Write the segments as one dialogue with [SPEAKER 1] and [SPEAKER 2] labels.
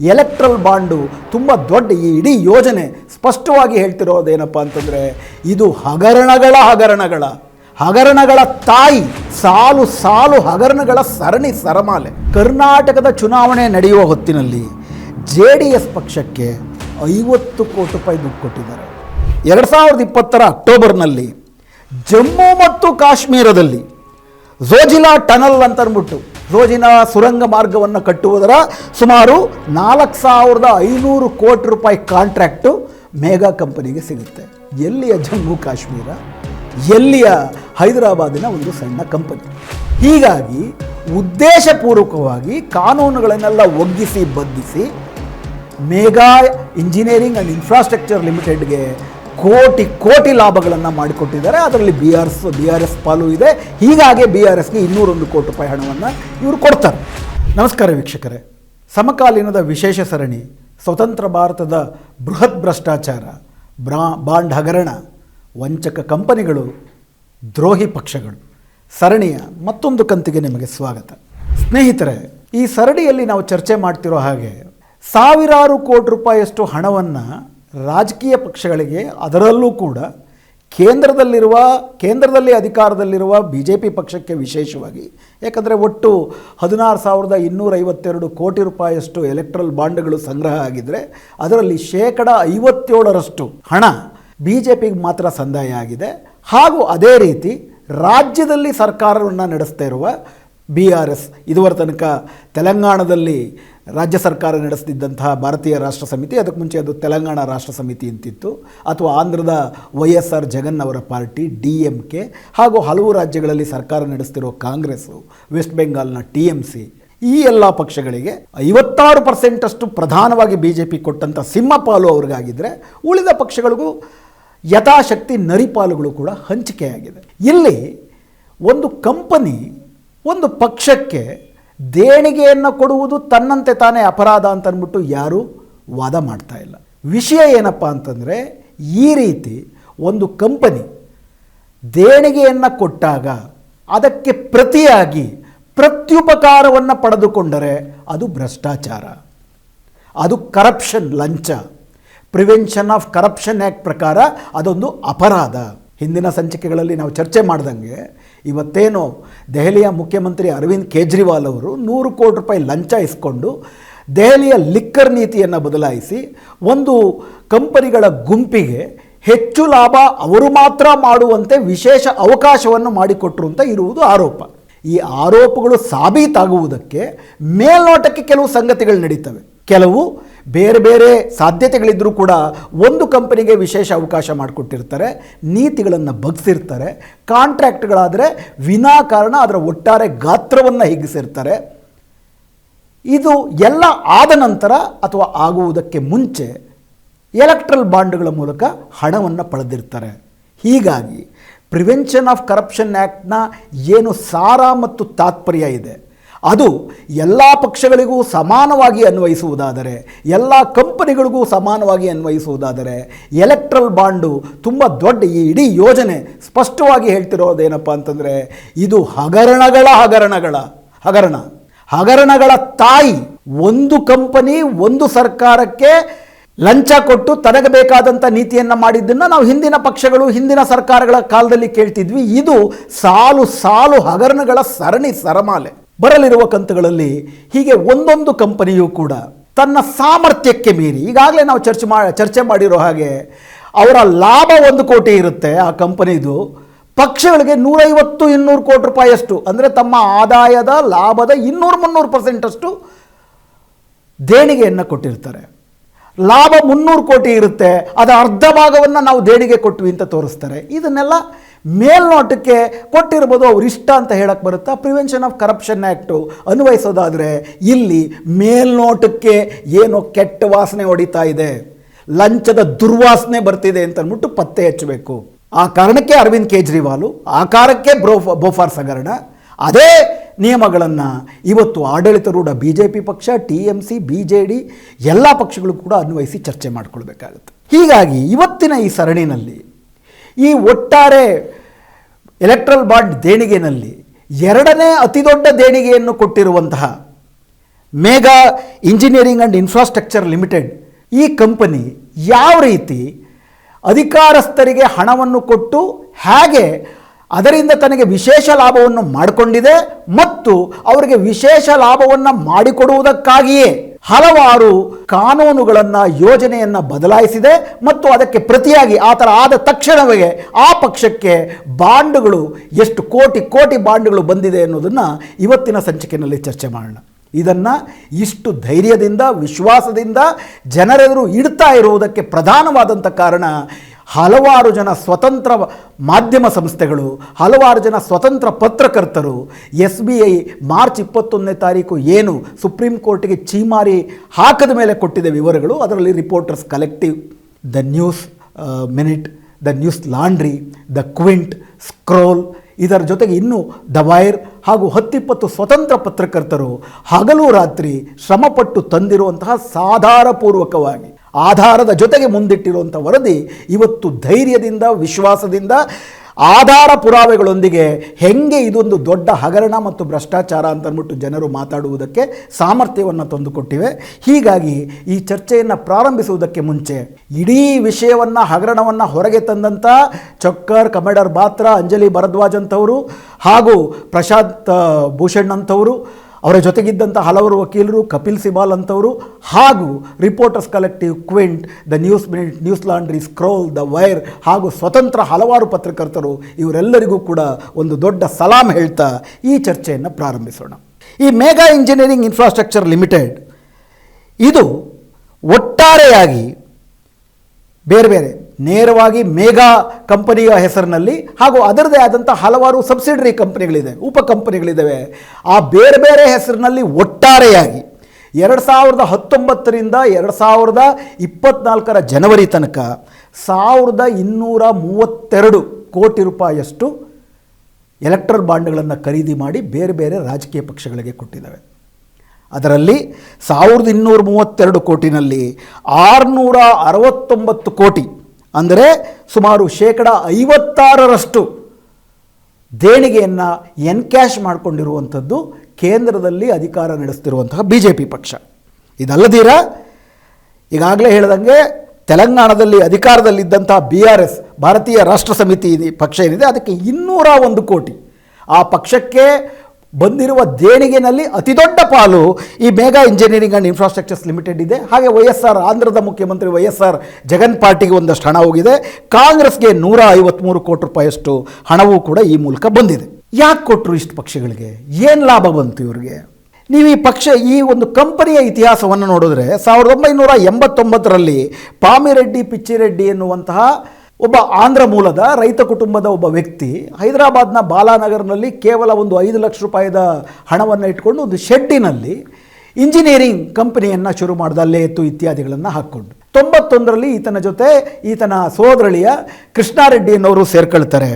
[SPEAKER 1] Electoral bond ತುಂಬ ದೊಡ್ಡ ಈ ಇಡೀ ಯೋಜನೆ ಸ್ಪಷ್ಟವಾಗಿ ಹೇಳ್ತಿರೋದೇನಪ್ಪ ಅಂತಂದರೆ, ಇದು ಹಗರಣಗಳ ಹಗರಣಗಳ ಹಗರಣಗಳ ತಾಯಿ, ಸಾಲು ಸಾಲು ಹಗರಣಗಳ ಸರಣಿ ಸರಮಾಲೆ. ಕರ್ನಾಟಕದ ಚುನಾವಣೆ ನಡೆಯುವ ಹೊತ್ತಿನಲ್ಲಿ ಜೆ ಡಿ ಎಸ್ ಪಕ್ಷಕ್ಕೆ ಐವತ್ತು ಕೋಟಿ ರೂಪಾಯಿ ದುಡ್ಡು ಕೊಟ್ಟಿದ್ದಾರೆ. ಎರಡು ಸಾವಿರದ ಇಪ್ಪತ್ತರ ಅಕ್ಟೋಬರ್ನಲ್ಲಿ ಜಮ್ಮು ಮತ್ತು ಕಾಶ್ಮೀರದಲ್ಲಿ ಝೋಜಿಲಾ ಟನಲ್ ಅಂತ ಝೋಜಿನ ಸುರಂಗ ಮಾರ್ಗವನ್ನು ಕಟ್ಟುವುದರ ಸುಮಾರು ನಾಲ್ಕು ಸಾವಿರದ ಐನೂರು ಕೋಟಿ ರೂಪಾಯಿ ಕಾಂಟ್ರ್ಯಾಕ್ಟು ಮೇಘಾ ಕಂಪನಿಗೆ ಸಿಗುತ್ತೆ. ಎಲ್ಲಿಯ ಜಮ್ಮು ಕಾಶ್ಮೀರ? ಎಲ್ಲಿಯ ಹೈದರಾಬಾದಿನ ಒಂದು ಸಣ್ಣ ಕಂಪನಿ? ಹೀಗಾಗಿ ಉದ್ದೇಶಪೂರ್ವಕವಾಗಿ ಕಾನೂನುಗಳನ್ನೆಲ್ಲ ಒಗ್ಗಿಸಿ ಬದ್ಧಿಸಿ ಮೇಗಾ ಇಂಜಿನಿಯರಿಂಗ್ ಆ್ಯಂಡ್ ಇನ್ಫ್ರಾಸ್ಟ್ರಕ್ಚರ್ ಲಿಮಿಟೆಡ್ಗೆ ಕೋಟಿ ಕೋಟಿ ಲಾಭಗಳನ್ನು ಮಾಡಿಕೊಟ್ಟಿದ್ದಾರೆ. ಅದರಲ್ಲಿ B R S B R S ಪಾಲು ಇದೆ. ಹೀಗಾಗಿ ಬಿ ಆರ್ ಎಸ್ಗೆ ಇನ್ನೂರೊಂದು ಕೋಟಿ ರೂಪಾಯಿ ಹಣವನ್ನು ಇವರು ಕೊಡ್ತಾರೆ. ನಮಸ್ಕಾರ ವೀಕ್ಷಕರೇ. ಸಮಕಾಲೀನದ ವಿಶೇಷ ಸರಣಿ, ಸ್ವತಂತ್ರ ಭಾರತದ ಬೃಹತ್ ಭ್ರಷ್ಟಾಚಾರ, ಬ್ರಾ, ಬಾಂಡ್ ಹಗರಣ, ವಂಚಕ ಕಂಪನಿಗಳು, ದ್ರೋಹಿ ಪಕ್ಷಗಳು. ಸರಣಿಯ ಮತ್ತೊಂದು ಕಂತಿಗೆ ನಿಮಗೆ ಸ್ವಾಗತ. ಸ್ನೇಹಿತರೆ, ಈ ಸರಣಿಯಲ್ಲಿ ನಾವು ಚರ್ಚೆ ಮಾಡ್ತಿರೋ ಹಾಗೆ ಸಾವಿರಾರು ಕೋಟಿ ರೂಪಾಯಿಯಷ್ಟು ಹಣವನ್ನು ರಾಜಕೀಯ ಪಕ್ಷಗಳಿಗೆ ಅದರಲ್ಲೂ ಕೂಡ ಕೇಂದ್ರದಲ್ಲಿರುವ, ಕೇಂದ್ರದಲ್ಲಿ ಅಧಿಕಾರದಲ್ಲಿರುವ ಬಿ ಜೆ ಪಿ ಪಕ್ಷಕ್ಕೆ ವಿಶೇಷವಾಗಿ, ಯಾಕಂದರೆ ಒಟ್ಟು ಹದಿನಾರು ಸಾವಿರದ ಇನ್ನೂರೈವತ್ತೆರಡು ಕೋಟಿ ರೂಪಾಯಿಯಷ್ಟು ಎಲೆಕ್ಟ್ರಲ್ ಬಾಂಡ್ಗಳು ಸಂಗ್ರಹ ಆಗಿದ್ದರೆ ಅದರಲ್ಲಿ ಶೇಕಡ ಐವತ್ತೇಳರಷ್ಟು ಹಣ ಬಿ ಜೆ ಪಿಗೆ ಮಾತ್ರ ಸಂದಾಯ ಆಗಿದೆ. ಹಾಗೂ ಅದೇ ರೀತಿ ರಾಜ್ಯದಲ್ಲಿ ಸರ್ಕಾರವನ್ನು ನಡೆಸ್ತಾ ಇರುವ ಬಿ ಆರ್ ಎಸ್ ಇದುವರ ತನಕ ತೆಲಂಗಾಣದಲ್ಲಿ ರಾಜ್ಯ ಸರ್ಕಾರ ನಡೆಸ್ತಿದ್ದಂತಹ ಭಾರತೀಯ ರಾಷ್ಟ್ರ ಸಮಿತಿ, ಅದಕ್ಕೆ ಮುಂಚೆ ಅದು ತೆಲಂಗಾಣ ರಾಷ್ಟ್ರ ಸಮಿತಿ ಅಂತಿತ್ತು. ಅಥವಾ ಆಂಧ್ರದ ವೈ ಎಸ್ ಆರ್ ಜಗನ್ ಅವರ ಪಾರ್ಟಿ, ಡಿ ಎಂ ಕೆ, ಹಾಗೂ ಹಲವು ರಾಜ್ಯಗಳಲ್ಲಿ ಸರ್ಕಾರ ನಡೆಸ್ತಿರೋ ಕಾಂಗ್ರೆಸ್ಸು, ವೆಸ್ಟ್ ಬೆಂಗಾಲ್ನ ಟಿ ಎಂ ಸಿ. ಈ ಎಲ್ಲ ಪಕ್ಷಗಳಿಗೆ ಐವತ್ತಾರು ಪರ್ಸೆಂಟಷ್ಟು ಪ್ರಧಾನವಾಗಿ ಬಿ ಜೆ ಪಿ ಕೊಟ್ಟಂಥ ಸಿಂಹಪಾಲು ಅವ್ರಿಗಾಗಿದ್ದರೆ ಉಳಿದ ಪಕ್ಷಗಳಿಗೂ ಯಥಾಶಕ್ತಿ ನರಿಪಾಲುಗಳು ಕೂಡ ಹಂಚಿಕೆಯಾಗಿದೆ. ಇಲ್ಲಿ ಒಂದು ಕಂಪನಿ ಒಂದು ಪಕ್ಷಕ್ಕೆ ದೇಣಿಗೆಯನ್ನು ಕೊಡುವುದು ತನ್ನಂತೆ ತಾನೇ ಅಪರಾಧ ಅಂತ ಅಂದ್ಬಿಟ್ಟು ಯಾರೂ ವಾದ ಮಾಡ್ತಾ ಇಲ್ಲ. ವಿಷಯ ಏನಪ್ಪ ಅಂತಂದರೆ, ಈ ರೀತಿ ಒಂದು ಕಂಪನಿ ದೇಣಿಗೆಯನ್ನು ಕೊಟ್ಟಾಗ ಅದಕ್ಕೆ ಪ್ರತಿಯಾಗಿ ಪ್ರತ್ಯುಪಕಾರವನ್ನು ಪಡೆದುಕೊಂಡರೆ ಅದು ಭ್ರಷ್ಟಾಚಾರ. ಅದು ಕರಪ್ಷನ್ ಲಂಚ. ಪ್ರಿವೆನ್ಷನ್ ಆಫ್ ಕರಪ್ಷನ್ ಆ್ಯಕ್ಟ್ ಪ್ರಕಾರ ಅದೊಂದು ಅಪರಾಧ. ಹಿಂದಿನ ಸಂಚಿಕೆಗಳಲ್ಲಿ ನಾವು ಚರ್ಚೆ ಮಾಡ್ದಂಗೆ ಇವತ್ತೇನು ದೆಹಲಿಯ ಮುಖ್ಯಮಂತ್ರಿ ಅರವಿಂದ್ ಕೇಜ್ರಿವಾಲ್ ಅವರು ನೂರು ಕೋಟಿ ರೂಪಾಯಿ ಲಂಚ ಇಸ್ಕೊಂಡು ದೆಹಲಿಯ ಲಿಕ್ಕರ್ ನೀತಿಯನ್ನು ಬದಲಾಯಿಸಿ ಒಂದು ಕಂಪನಿಗಳ ಗುಂಪಿಗೆ ಹೆಚ್ಚು ಲಾಭ ಅವರು ಮಾತ್ರ ಮಾಡುವಂತೆ ವಿಶೇಷ ಅವಕಾಶವನ್ನು ಮಾಡಿಕೊಟ್ರು ಅಂತ ಇರುವುದು ಆರೋಪ. ಈ ಆರೋಪಗಳು ಸಾಬೀತಾಗುವುದಕ್ಕೆ ಮೇಲ್ನೋಟಕ್ಕೆ ಕೆಲವು ಸಂಗತಿಗಳು ನಡೀತವೆ. ಕೆಲವು ಬೇರೆ ಬೇರೆ ಸಾಧ್ಯತೆಗಳಿದ್ದರೂ ಕೂಡ ಒಂದು ಕಂಪನಿಗೆ ವಿಶೇಷ ಅವಕಾಶ ಮಾಡಿಕೊಟ್ಟಿರ್ತಾರೆ, ನೀತಿಗಳನ್ನು ಬಗ್ಸಿರ್ತಾರೆ ಕಾಂಟ್ರ್ಯಾಕ್ಟ್ಗಳಾದರೆ ವಿನಾಕಾರಣ ಅದರ ಒಟ್ಟಾರೆ ಗಾತ್ರವನ್ನು ಹಿಗ್ಗಿಸಿರ್ತಾರೆ ಇದು ಎಲ್ಲ ಆದ ನಂತರ ಅಥವಾ ಆಗುವುದಕ್ಕೆ ಮುಂಚೆ ಎಲೆಕ್ಟ್ರಲ್ ಬಾಂಡ್ಗಳ ಮೂಲಕ ಹಣವನ್ನು ಪಡೆದಿರ್ತಾರೆ. ಹೀಗಾಗಿ ಪ್ರಿವೆನ್ಷನ್ ಆಫ್ ಕರಪ್ಷನ್ ಆ್ಯಕ್ಟ್ನ ಏನು ಸಾರ ಮತ್ತು ತಾತ್ಪರ್ಯ ಇದೆ ಅದು ಎಲ್ಲ ಪಕ್ಷಗಳಿಗೂ ಸಮಾನವಾಗಿ ಅನ್ವಯಿಸುವುದಾದರೆ, ಎಲ್ಲ ಕಂಪನಿಗಳಿಗೂ ಸಮಾನವಾಗಿ ಅನ್ವಯಿಸುವುದಾದರೆ ಎಲೆಕ್ಟ್ರಲ್ ಬಾಂಡು ತುಂಬ ದೊಡ್ಡ ಈ ಇಡೀ ಯೋಜನೆ ಸ್ಪಷ್ಟವಾಗಿ ಹೇಳ್ತಿರೋದೇನಪ್ಪ ಅಂತಂದರೆ, ಇದು ಹಗರಣಗಳ ಹಗರಣಗಳ ಹಗರಣ. ಹಗರಣಗಳ ತಾಯಿ ಒಂದು ಕಂಪನಿ ಒಂದು ಸರ್ಕಾರಕ್ಕೆ ಲಂಚ ಕೊಟ್ಟು ತನಗೆ ಬೇಕಾದಂಥ ನೀತಿಯನ್ನು ಮಾಡಿದ್ದನ್ನು ನಾವು ಹಿಂದಿನ ಪಕ್ಷಗಳು, ಹಿಂದಿನ ಸರ್ಕಾರಗಳ ಕಾಲದಲ್ಲಿ ಕೇಳ್ತಿದ್ವಿ. ಇದು ಸಾಲು ಸಾಲು ಹಗರಣಗಳ ಸರಣಿ ಸರಮಾಲೆ. ಬರಲಿರುವ ಕಂತುಗಳಲ್ಲಿ ಹೀಗೆ ಒಂದೊಂದು ಕಂಪನಿಯೂ ಕೂಡ ತನ್ನ ಸಾಮರ್ಥ್ಯಕ್ಕೆ ಮೀರಿ, ಈಗಾಗಲೇ ನಾವು ಚರ್ಚೆ ಮಾ, ಚರ್ಚೆ ಮಾಡಿರೋ ಹಾಗೆ ಅವರ ಲಾಭ ಒಂದು ಕೋಟಿ ಇರುತ್ತೆ ಆ ಕಂಪನಿದು, ಪಕ್ಷಗಳಿಗೆ ನೂರೈವತ್ತು ಇನ್ನೂರು ಕೋಟಿ ರೂಪಾಯಿಯಷ್ಟು ಅಂದರೆ ತಮ್ಮ ಆದಾಯದ ಲಾಭದ ಇನ್ನೂರು ಮುನ್ನೂರು ಪರ್ಸೆಂಟಷ್ಟು ದೇಣಿಗೆಯನ್ನು ಕೊಟ್ಟಿರ್ತಾರೆ. ಲಾಭ ಮುನ್ನೂರು ಕೋಟಿ ಇರುತ್ತೆ ಅದರ ಅರ್ಧ ಭಾಗವನ್ನು ನಾವು ದೇಣಿಗೆ ಕೊಟ್ವಿ ಅಂತ ತೋರಿಸ್ತಾರೆ. ಇದನ್ನೆಲ್ಲ ಮೇಲ್ನೋಟಕ್ಕೆ ಕೊಟ್ಟಿರ್ಬೋದು, ಅವ್ರು ಇಷ್ಟ ಅಂತ ಹೇಳಕ್ಕೆ ಬರುತ್ತಾ? ಪ್ರಿವೆನ್ಷನ್ ಆಫ್ ಕರಪ್ಷನ್ ಆ್ಯಕ್ಟು ಅನ್ವಯಿಸೋದಾದರೆ ಇಲ್ಲಿ ಮೇಲ್ನೋಟಕ್ಕೆ ಏನೋ ಕೆಟ್ಟ ವಾಸನೆ ಹೊಡಿತಾ ಇದೆ. ಲಂಚದ ದುರ್ವಾಸನೆ ಬರ್ತಿದೆ ಅಂತ ಅಂದ್ಬಿಟ್ಟು ಪತ್ತೆ ಹಚ್ಚಬೇಕು. ಆ ಕಾರಣಕ್ಕೆ ಅರವಿಂದ್ ಕೇಜ್ರಿವಾಲು ಆ ಕಾರಣಕ್ಕೆ ಬ್ರೋ, ಬೋಫಾರ್ ಸಗರಣ, ಅದೇ ನಿಯಮಗಳನ್ನು ಇವತ್ತು ಆಡಳಿತರೂಢ ಬಿ ಜೆ ಪಿ ಪಕ್ಷ, T M C, B J D ಎಲ್ಲ ಪಕ್ಷಗಳು ಕೂಡ ಅನ್ವಯಿಸಿ ಚರ್ಚೆ ಮಾಡಿಕೊಳ್ಬೇಕಾಗುತ್ತೆ. ಹೀಗಾಗಿ ಇವತ್ತಿನ ಈ ಸರಣಿನಲ್ಲಿ ಈ ಒಟ್ಟಾರೆ ಎಲೆಕ್ಟ್ರಲ್ ಬಾಂಡ್ ದೇಣಿಗೆನಲ್ಲಿ ಎರಡನೇ ಅತಿ ದೊಡ್ಡ ದೇಣಿಗೆಯನ್ನು ಕೊಟ್ಟಿರುವಂತಹ Megha engineering and infrastructure limited ಈ ಕಂಪನಿ ಯಾವ ರೀತಿ ಅಧಿಕಾರಸ್ಥರಿಗೆ ಹಣವನ್ನು ಕೊಟ್ಟು ಹೇಗೆ ಅದರಿಂದ ತನಗೆ ವಿಶೇಷ ಲಾಭವನ್ನು ಮಾಡಿಕೊಂಡಿದೆ ಮತ್ತು ಅವರಿಗೆ ವಿಶೇಷ ಲಾಭವನ್ನು ಮಾಡಿಕೊಡುವುದಕ್ಕಾಗಿಯೇ ಹಲವಾರು ಕಾನೂನುಗಳನ್ನು, ಯೋಜನೆಯನ್ನು ಬದಲಾಯಿಸಿದೆ ಮತ್ತು ಅದಕ್ಕೆ ಪ್ರತಿಯಾಗಿ ಆ ಥರ ಆದ ತಕ್ಷಣವೇ ಆ ಪಕ್ಷಕ್ಕೆ ಬಾಂಡ್ಗಳು, ಎಷ್ಟು ಕೋಟಿ ಕೋಟಿ ಬಾಂಡ್ಗಳು ಬಂದಿದೆ ಅನ್ನೋದನ್ನು ಇವತ್ತಿನ ಸಂಚಿಕೆಯಲ್ಲಿ ಚರ್ಚೆ ಮಾಡೋಣ. ಇದನ್ನು ಇಷ್ಟು ಧೈರ್ಯದಿಂದ, ವಿಶ್ವಾಸದಿಂದ ಜನರೆದುರು ಇಡ್ತಾ ಇರುವುದಕ್ಕೆ ಪ್ರಧಾನವಾದಂಥ ಕಾರಣ ಹಲವಾರು ಜನ ಸ್ವತಂತ್ರ ಮಾಧ್ಯಮ ಸಂಸ್ಥೆಗಳು, ಹಲವಾರು ಜನ ಸ್ವತಂತ್ರ ಪತ್ರಕರ್ತರು, ಎಸ್ ಬಿ ಐ ಮಾರ್ಚ್ ಇಪ್ಪತ್ತೊಂದನೇ ತಾರೀಕು ಏನು ಸುಪ್ರೀಂ ಕೋರ್ಟಿಗೆ ಚೀಮಾರಿ ಹಾಕದ ಮೇಲೆ ಕೊಟ್ಟಿದೆ ವಿವರಗಳು, ಅದರಲ್ಲಿ Reporters Collective, the News Minute, the Newslaundry, the Quint, Scroll, ಇದರ ಜೊತೆಗೆ ಇನ್ನೂ ದ ವೈರ್ ಹಾಗೂ ಹತ್ತಿಪ್ಪತ್ತು ಸ್ವತಂತ್ರ ಪತ್ರಕರ್ತರು ಹಗಲು ರಾತ್ರಿ ಶ್ರಮಪಟ್ಟು ತಂದಿರುವಂತಹ ಸಾಧಾರಪೂರ್ವಕವಾಗಿ ಆಧಾರದ ಜೊತೆಗೆ ಮುಂದಿಟ್ಟಿರುವಂಥ ವರದಿ ಇವತ್ತು ಧೈರ್ಯದಿಂದ, ವಿಶ್ವಾಸದಿಂದ, ಆಧಾರ ಪುರಾವೆಗಳೊಂದಿಗೆ ಹೆಂಗೆ ಇದೊಂದು ದೊಡ್ಡ ಹಗರಣ ಮತ್ತು ಭ್ರಷ್ಟಾಚಾರ ಅಂತ ಅಂದ್ಬಿಟ್ಟು ಜನರು ಮಾತಾಡುವುದಕ್ಕೆ ಸಾಮರ್ಥ್ಯವನ್ನು ತಂದುಕೊಟ್ಟಿವೆ. ಹೀಗಾಗಿ ಈ ಚರ್ಚೆಯನ್ನು ಪ್ರಾರಂಭಿಸುವುದಕ್ಕೆ ಮುಂಚೆ ಇಡೀ ವಿಷಯವನ್ನು, ಹಗರಣವನ್ನು ಹೊರಗೆ ತಂದಂಥ ಚಕ್ಕರ್, ಕಮಡರ್, ಬಾತ್ರ, ಅಂಜಲಿ ಭರದ್ವಾಜ್ ಅಂಥವರು ಹಾಗೂ ಪ್ರಶಾಂತ್ ಭೂಷಣ್ ಅಂತವರು ಅವರ ಜೊತೆಗಿದ್ದಂಥ ಹಲವರು ವಕೀಲರು, ಕಪಿಲ್ ಸಿಬಾಲ್ ಅಂತವರು ಹಾಗೂ Reporters Collective Quint the News Minute Newslaundry Scroll the Wire ಹಾಗೂ ಸ್ವತಂತ್ರ ಹಲವಾರು ಪತ್ರಕರ್ತರು ಇವರೆಲ್ಲರಿಗೂ ಕೂಡ ಒಂದು ದೊಡ್ಡ ಸಲಾಂ ಹೇಳ್ತಾ ಈ ಚರ್ಚೆಯನ್ನು ಪ್ರಾರಂಭಿಸೋಣ. ಈ ಮೇಗಾ ಇಂಜಿನಿಯರಿಂಗ್ ಇನ್ಫ್ರಾಸ್ಟ್ರಕ್ಚರ್ ಲಿಮಿಟೆಡ್ ಇದು ಒಟ್ಟಾರೆಯಾಗಿ ಬೇರೆ ಬೇರೆ ನೇರವಾಗಿ ಮೇಘಾ ಕಂಪನಿಯ ಹೆಸರಿನಲ್ಲಿ ಹಾಗೂ ಅದರದೇ ಆದಂಥ ಹಲವಾರು ಸಬ್ಸಿಡರಿ ಕಂಪನಿಗಳಿದೆ, ಉಪ ಕಂಪನಿಗಳಿದ್ದಾವೆ ಆ ಬೇರೆ ಬೇರೆ ಹೆಸರಿನಲ್ಲಿ ಒಟ್ಟಾರೆಯಾಗಿ ಎರಡು ಸಾವಿರದ ಹತ್ತೊಂಬತ್ತರಿಂದ ಎರಡು ಸಾವಿರದ ಇಪ್ಪತ್ತ್ನಾಲ್ಕರ ಜನವರಿ ತನಕ ಸಾವಿರದ ಇನ್ನೂರ ಮೂವತ್ತೆರಡು ಕೋಟಿ ರೂಪಾಯಿಯಷ್ಟು ಎಲೆಕ್ಟ್ರಲ್ ಬಾಂಡ್ಗಳನ್ನು ಖರೀದಿ ಮಾಡಿ ಬೇರೆ ಬೇರೆ ರಾಜಕೀಯ ಪಕ್ಷಗಳಿಗೆ ಕೊಟ್ಟಿದ್ದಾವೆ. ಅದರಲ್ಲಿ ಸಾವಿರದ ಇನ್ನೂರ ಮೂವತ್ತೆರಡು ಕೋಟಿನಲ್ಲಿ ಆರುನೂರ ಅರವತ್ತೊಂಬತ್ತು ಕೋಟಿ ಅಂದರೆ ಸುಮಾರು ಶೇಕಡ ಐವತ್ತಾರರಷ್ಟು ದೇಣಿಗೆಯನ್ನು ಎನ್ಕ್ಯಾಶ್ ಮಾಡಿಕೊಂಡಿರುವಂಥದ್ದು ಕೇಂದ್ರದಲ್ಲಿ ಅಧಿಕಾರ ನಡೆಸ್ತಿರುವಂತಹ ಬಿ ಜೆ ಪಿ ಪಕ್ಷ. ಇದಲ್ಲದಿರ, ಈಗಾಗಲೇ ಹೇಳಿದಂಗೆ ತೆಲಂಗಾಣದಲ್ಲಿ ಅಧಿಕಾರದಲ್ಲಿದ್ದಂಥ ಬಿ ಆರ್ ಎಸ್, ಭಾರತೀಯ ರಾಷ್ಟ್ರ ಸಮಿತಿ ಪಕ್ಷ ಏನಿದೆ, ಅದಕ್ಕೆ ಇನ್ನೂರ ಒಂದು ಕೋಟಿ. ಆ ಪಕ್ಷಕ್ಕೆ ಬಂದಿರುವ ದೇಣಿಗೆನಲ್ಲಿ ಅತಿ ದೊಡ್ಡ ಪಾಲು ಈ Megha engineering and infrastructures limited ಇದೆ. ಹಾಗೆ ವೈ ಎಸ್ ಆರ್ ಆಂಧ್ರದ ಮುಖ್ಯಮಂತ್ರಿ ವೈ ಎಸ್ ಆರ್ ಜಗನ್ ಪಾರ್ಟಿಗೆ ಒಂದಷ್ಟು ಹಣ ಹೋಗಿದೆ. ಕಾಂಗ್ರೆಸ್ಗೆ ನೂರ ಐವತ್ತ್ಮೂರು ಕೋಟಿ ರೂಪಾಯಿಯಷ್ಟು ಹಣವೂ ಕೂಡ ಈ ಮೂಲಕ ಬಂದಿದೆ. ಯಾಕೆ ಕೊಟ್ಟರು ಇಷ್ಟು ಪಕ್ಷಗಳಿಗೆ? ಏನು ಲಾಭ ಬಂತು ಇವರಿಗೆ? ನೀವು ಈ ಪಕ್ಷ, ಈ ಒಂದು ಕಂಪನಿಯ ಇತಿಹಾಸವನ್ನು ನೋಡಿದ್ರೆ ಸಾವಿರದ ಒಂಬೈನೂರ ಎಂಬತ್ತೊಂಬತ್ತರಲ್ಲಿ ಪಾಮಿರೆಡ್ಡಿ, ಪಿಚ್ಚಿರೆಡ್ಡಿ ಎನ್ನುವಂತಹ ಒಬ್ಬ ಆಂಧ್ರ ಮೂಲದ ರೈತ ಕುಟುಂಬದ ಒಬ್ಬ ವ್ಯಕ್ತಿ ಹೈದರಾಬಾದ್ನ ಬಾಲಾನಗರ್ನಲ್ಲಿ ಕೇವಲ ಒಂದು ಐದು ಲಕ್ಷ ರೂಪಾಯಿದ ಹಣವನ್ನು ಇಟ್ಕೊಂಡು ಒಂದು ಶೆಡ್ಡಿನಲ್ಲಿ ಇಂಜಿನಿಯರಿಂಗ್ ಕಂಪನಿಯನ್ನು ಶುರು ಮಾಡಿದ ಲೇತು ಇತ್ಯಾದಿಗಳನ್ನು ಹಾಕ್ಕೊಂಡು. ತೊಂಬತ್ತೊಂದರಲ್ಲಿ ಈತನ ಜೊತೆ ಈತನ ಸೋದರಳಿಯ ಕೃಷ್ಣಾರೆಡ್ಡಿ ಅನ್ನೋರು ಸೇರ್ಕೊಳ್ತಾರೆ.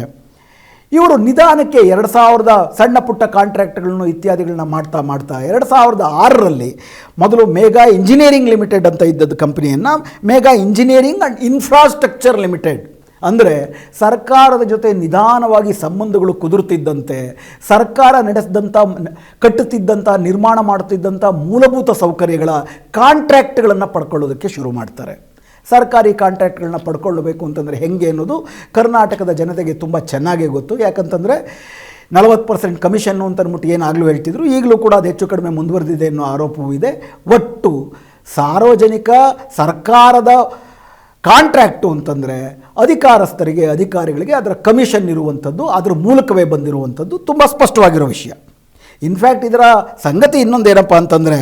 [SPEAKER 1] ಇವರು ನಿಧಾನಕ್ಕೆ ಎರಡು ಸಾವಿರದ ಸಣ್ಣ ಪುಟ್ಟ ಕಾಂಟ್ರಾಕ್ಟ್ಗಳನ್ನು ಇತ್ಯಾದಿಗಳನ್ನ ಮಾಡ್ತಾ ಮಾಡ್ತಾ ಎರಡು ಸಾವಿರದ ಆರರಲ್ಲಿ ಮೊದಲು ಮೇಘಾ ಇಂಜಿನಿಯರಿಂಗ್ ಲಿಮಿಟೆಡ್ ಅಂತ ಇದ್ದದ್ದು ಕಂಪನಿಯನ್ನು Megha engineering and infrastructure limited. ಅಂದರೆ ಸರ್ಕಾರದ ಜೊತೆ ನಿಧಾನವಾಗಿ ಸಂಬಂಧಗಳು ಕುದುರ್ತಿದ್ದಂತೆ, ಸರ್ಕಾರ ನಡೆಸಿದಂಥ ಕಟ್ಟುತ್ತಿದ್ದಂಥ ನಿರ್ಮಾಣ ಮಾಡುತ್ತಿದ್ದಂಥ ಮೂಲಭೂತ ಸೌಕರ್ಯಗಳ ಕಾಂಟ್ರ್ಯಾಕ್ಟ್ಗಳನ್ನು ಪಡ್ಕೊಳ್ಳೋದಕ್ಕೆ ಶುರು ಮಾಡ್ತಾರೆ. ಸರ್ಕಾರಿ ಕಾಂಟ್ರ್ಯಾಕ್ಟ್ಗಳನ್ನ ಪಡ್ಕೊಳ್ಳಬೇಕು ಅಂತಂದರೆ ಹೆಂಗೆ ಅನ್ನೋದು ಕರ್ನಾಟಕದ ಜನತೆಗೆ ತುಂಬ ಚೆನ್ನಾಗೇ ಗೊತ್ತು. ಯಾಕಂತಂದರೆ ನಲವತ್ತು ಪರ್ಸೆಂಟ್ ಕಮಿಷನ್ನು ಅಂತ ಅಂದ್ಬಿಟ್ಟು ಏನಾಗಲೂ ಹೇಳ್ತಿದ್ರು, ಈಗಲೂ ಕೂಡ ಅದು ಹೆಚ್ಚು ಕಡಿಮೆ ಮುಂದುವರೆದಿದೆ ಅನ್ನೋ ಆರೋಪವೂ ಇದೆ. ಒಟ್ಟು ಸಾರ್ವಜನಿಕ ಸರ್ಕಾರದ ಕಾಂಟ್ರ್ಯಾಕ್ಟು ಅಂತಂದರೆ ಅಧಿಕಾರಸ್ಥರಿಗೆ, ಅಧಿಕಾರಿಗಳಿಗೆ ಅದರ ಕಮಿಷನ್ ಇರುವಂಥದ್ದು, ಅದರ ಮೂಲಕವೇ ಬಂದಿರುವಂಥದ್ದು ತುಂಬ ಸ್ಪಷ್ಟವಾಗಿರೋ ವಿಷಯ. ಇನ್ಫ್ಯಾಕ್ಟ್ ಇದರ ಸಂಗತಿ ಇನ್ನೊಂದೇನಪ್ಪ ಅಂತಂದರೆ,